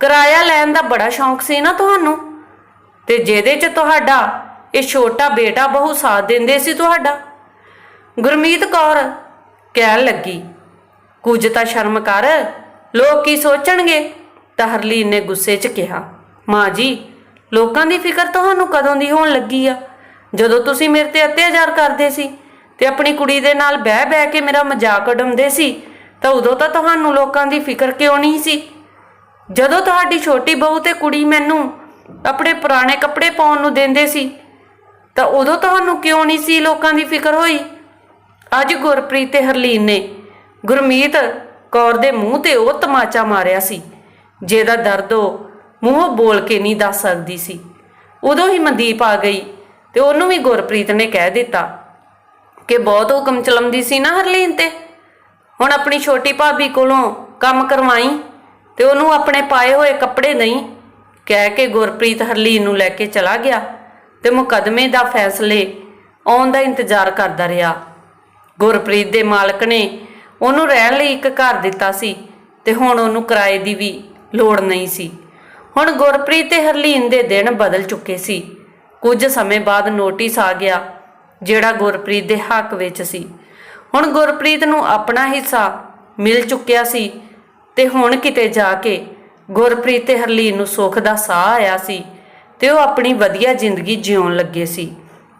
ਕਿਰਾਇਆ ਲੈਣ ਦਾ ਬੜਾ ਸ਼ੌਂਕ ਸੀ ਨਾ ਤੁਹਾਨੂੰ? ਤੇ ਜਿਹਦੇ 'ਚ ਤੁਹਾਡਾ ਇਹ ਛੋਟਾ ਬੇਟਾ ਬਹੁ ਸਾਥ ਦਿੰਦੇ ਸੀ ਤੁਹਾਡਾ? ਗੁਰਮੀਤ ਕੌਰ ਕਹਿਣ ਲੱਗੀ, ਕੁਝ ਤਾਂ ਸ਼ਰਮ ਕਰ, ਲੋਕ ਕੀ ਸੋਚਣਗੇ? ਤਾਂ ਨੇ ਗੁੱਸੇ 'ਚ ਕਿਹਾ, ਮਾਂ ਜੀ, ਲੋਕਾਂ ਦੀ ਫਿਕਰ ਤੁਹਾਨੂੰ ਕਦੋਂ ਦੀ ਹੋਣ ਲੱਗੀ ਆ? ਜਦੋਂ ਤੁਸੀਂ ਮੇਰੇ ਤੇ ਅਤਿਆਚਾਰ ਕਰਦੇ ਸੀ ਤੇ ਆਪਣੀ ਕੁੜੀ ਦੇ ਨਾਲ ਬਹਿ ਬਹਿ ਕੇ ਮੇਰਾ ਮਜ਼ਾਕ ਉਡਾਉਂਦੇ ਸੀ, ਤਾਂ ਉਦੋਂ ਤਾਂ ਤੁਹਾਨੂੰ ਲੋਕਾਂ ਦੀ ਫਿਕਰ ਕਿਉਂ ਨਹੀਂ ਸੀ? ਜਦੋਂ ਤੁਹਾਡੀ ਛੋਟੀ ਬਹੂ ਤੇ ਕੁੜੀ ਮੈਨੂੰ ਆਪਣੇ ਪੁਰਾਣੇ ਕੱਪੜੇ ਪਾਉਣ ਨੂੰ ਦਿੰਦੇ ਸੀ, ਤਾਂ ਉਦੋਂ ਤੁਹਾਨੂੰ ਕਿਉਂ ਨਹੀਂ ਸੀ ਲੋਕਾਂ ਦੀ ਫਿਕਰ ਹੋਈ? ਅੱਜ ਗੁਰਪ੍ਰੀਤ ਤੇ ਹਰਲੀਨ ਨੇ ਗੁਰਮੀਤ ਕੌਰ ਦੇ ਮੂੰਹ ਤੇ ਉਹ ਤਮਾਚਾ ਮਾਰਿਆ ਸੀ, ਜਿਹਦਾ ਦਰਦ ਉਹ ਮੂੰਹੋਂ ਬੋਲ ਕੇ ਨਹੀਂ ਦੱਸ ਸਕਦੀ ਸੀ। ਉਦੋਂ ਹੀ ਮਨਦੀਪ ਆ ਗਈ ਤੇ ਉਹਨੂੰ ਵੀ ਗੁਰਪ੍ਰੀਤ ਨੇ ਕਹਿ ਦਿੱਤਾ ਕਿ ਬਹੁਤ ਹੁਕਮ ਚਲਾਉਂਦੀ ਸੀ ਨਾ ਹਰਲੀਨ ਤੇ। ਹੁਣ ਆਪਣੀ ਛੋਟੀ ਭਾਬੀ ਕੋਲੋਂ ਕੰਮ ਕਰਵਾਈ ਤੇ ਉਹਨੂੰ ਆਪਣੇ ਪਾਏ ਹੋਏ ਕੱਪੜੇ ਨਹੀਂ ਕਹਿ ਕੇ ਗੁਰਪ੍ਰੀਤ ਹਰਲੀਨ ਨੂੰ ਲੈ ਕੇ ਚਲਾ ਗਿਆ ਤੇ ਮੁਕਦਮੇ ਦਾ ਫੈਸਲੇ ਆਉਣ ਦਾ ਇੰਤਜ਼ਾਰ ਕਰਦਾ ਰਿਹਾ। ਗੁਰਪ੍ਰੀਤ ਦੇ ਮਾਲਕ ਨੇ ਉਹਨੂੰ ਰਹਿਣ ਲਈ ਇੱਕ ਘਰ ਦਿੱਤਾ ਸੀ ਤੇ ਹੁਣ ਉਹਨੂੰ ਕਿਰਾਏ ਦੀ ਵੀ ਲੋੜ ਨਹੀਂ ਸੀ। ਹੁਣ ਗੁਰਪ੍ਰੀਤ ਤੇ ਹਰਲੀਨ ਦੇ ਦਿਨ ਬਦਲ ਚੁੱਕੇ ਸੀ। ਕੁਝ ਸਮੇਂ ਬਾਅਦ ਨੋਟਿਸ ਆ ਗਿਆ ਜਿਹੜਾ ਗੁਰਪ੍ਰੀਤ ਦੇ ਹੱਕ ਵਿੱਚ ਸੀ। ਹੁਣ ਗੁਰਪ੍ਰੀਤ ਨੂੰ ਆਪਣਾ ਹਿੱਸਾ ਮਿਲ ਚੁੱਕਿਆ ਸੀ ਤੇ ਹੁਣ ਕਿਤੇ ਜਾ ਕੇ ਗੁਰਪ੍ਰੀਤ ਤੇ ਹਰਲੀਨ ਨੂੰ ਸੁੱਖ ਦਾ ਸਾਹ ਆਇਆ ਸੀ ਤੇ ਉਹ ਆਪਣੀ ਵਧੀਆ ਜ਼ਿੰਦਗੀ ਜਿਉਣ ਲੱਗੇ ਸੀ।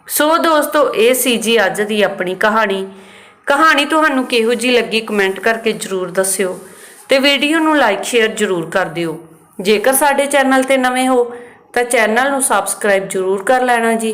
ਸੋ ਦੋਸਤੋ, ਇਹ ਸੀ ਜੀ ਅੱਜ ਦੀ ਆਪਣੀ ਕਹਾਣੀ। ਕਹਾਣੀ ਤੁਹਾਨੂੰ ਕਿਹੋ ਜੀ ਲੱਗੀ ਕਮੈਂਟ ਕਰਕੇ ਜਰੂਰ ਦੱਸਿਓ ਤੇ ਵੀਡੀਓ ਨੂੰ ਲਾਈਕ, ਸ਼ੇਅਰ ਜਰੂਰ ਕਰ ਦਿਓ। ਜੇਕਰ ਸਾਡੇ ਚੈਨਲ ਤੇ ਨਵੇਂ ਹੋ ਤਾਂ ਚੈਨਲ ਨੂੰ ਸਬਸਕ੍ਰਾਈਬ ਜਰੂਰ ਕਰ ਲੈਣਾ ਜੀ।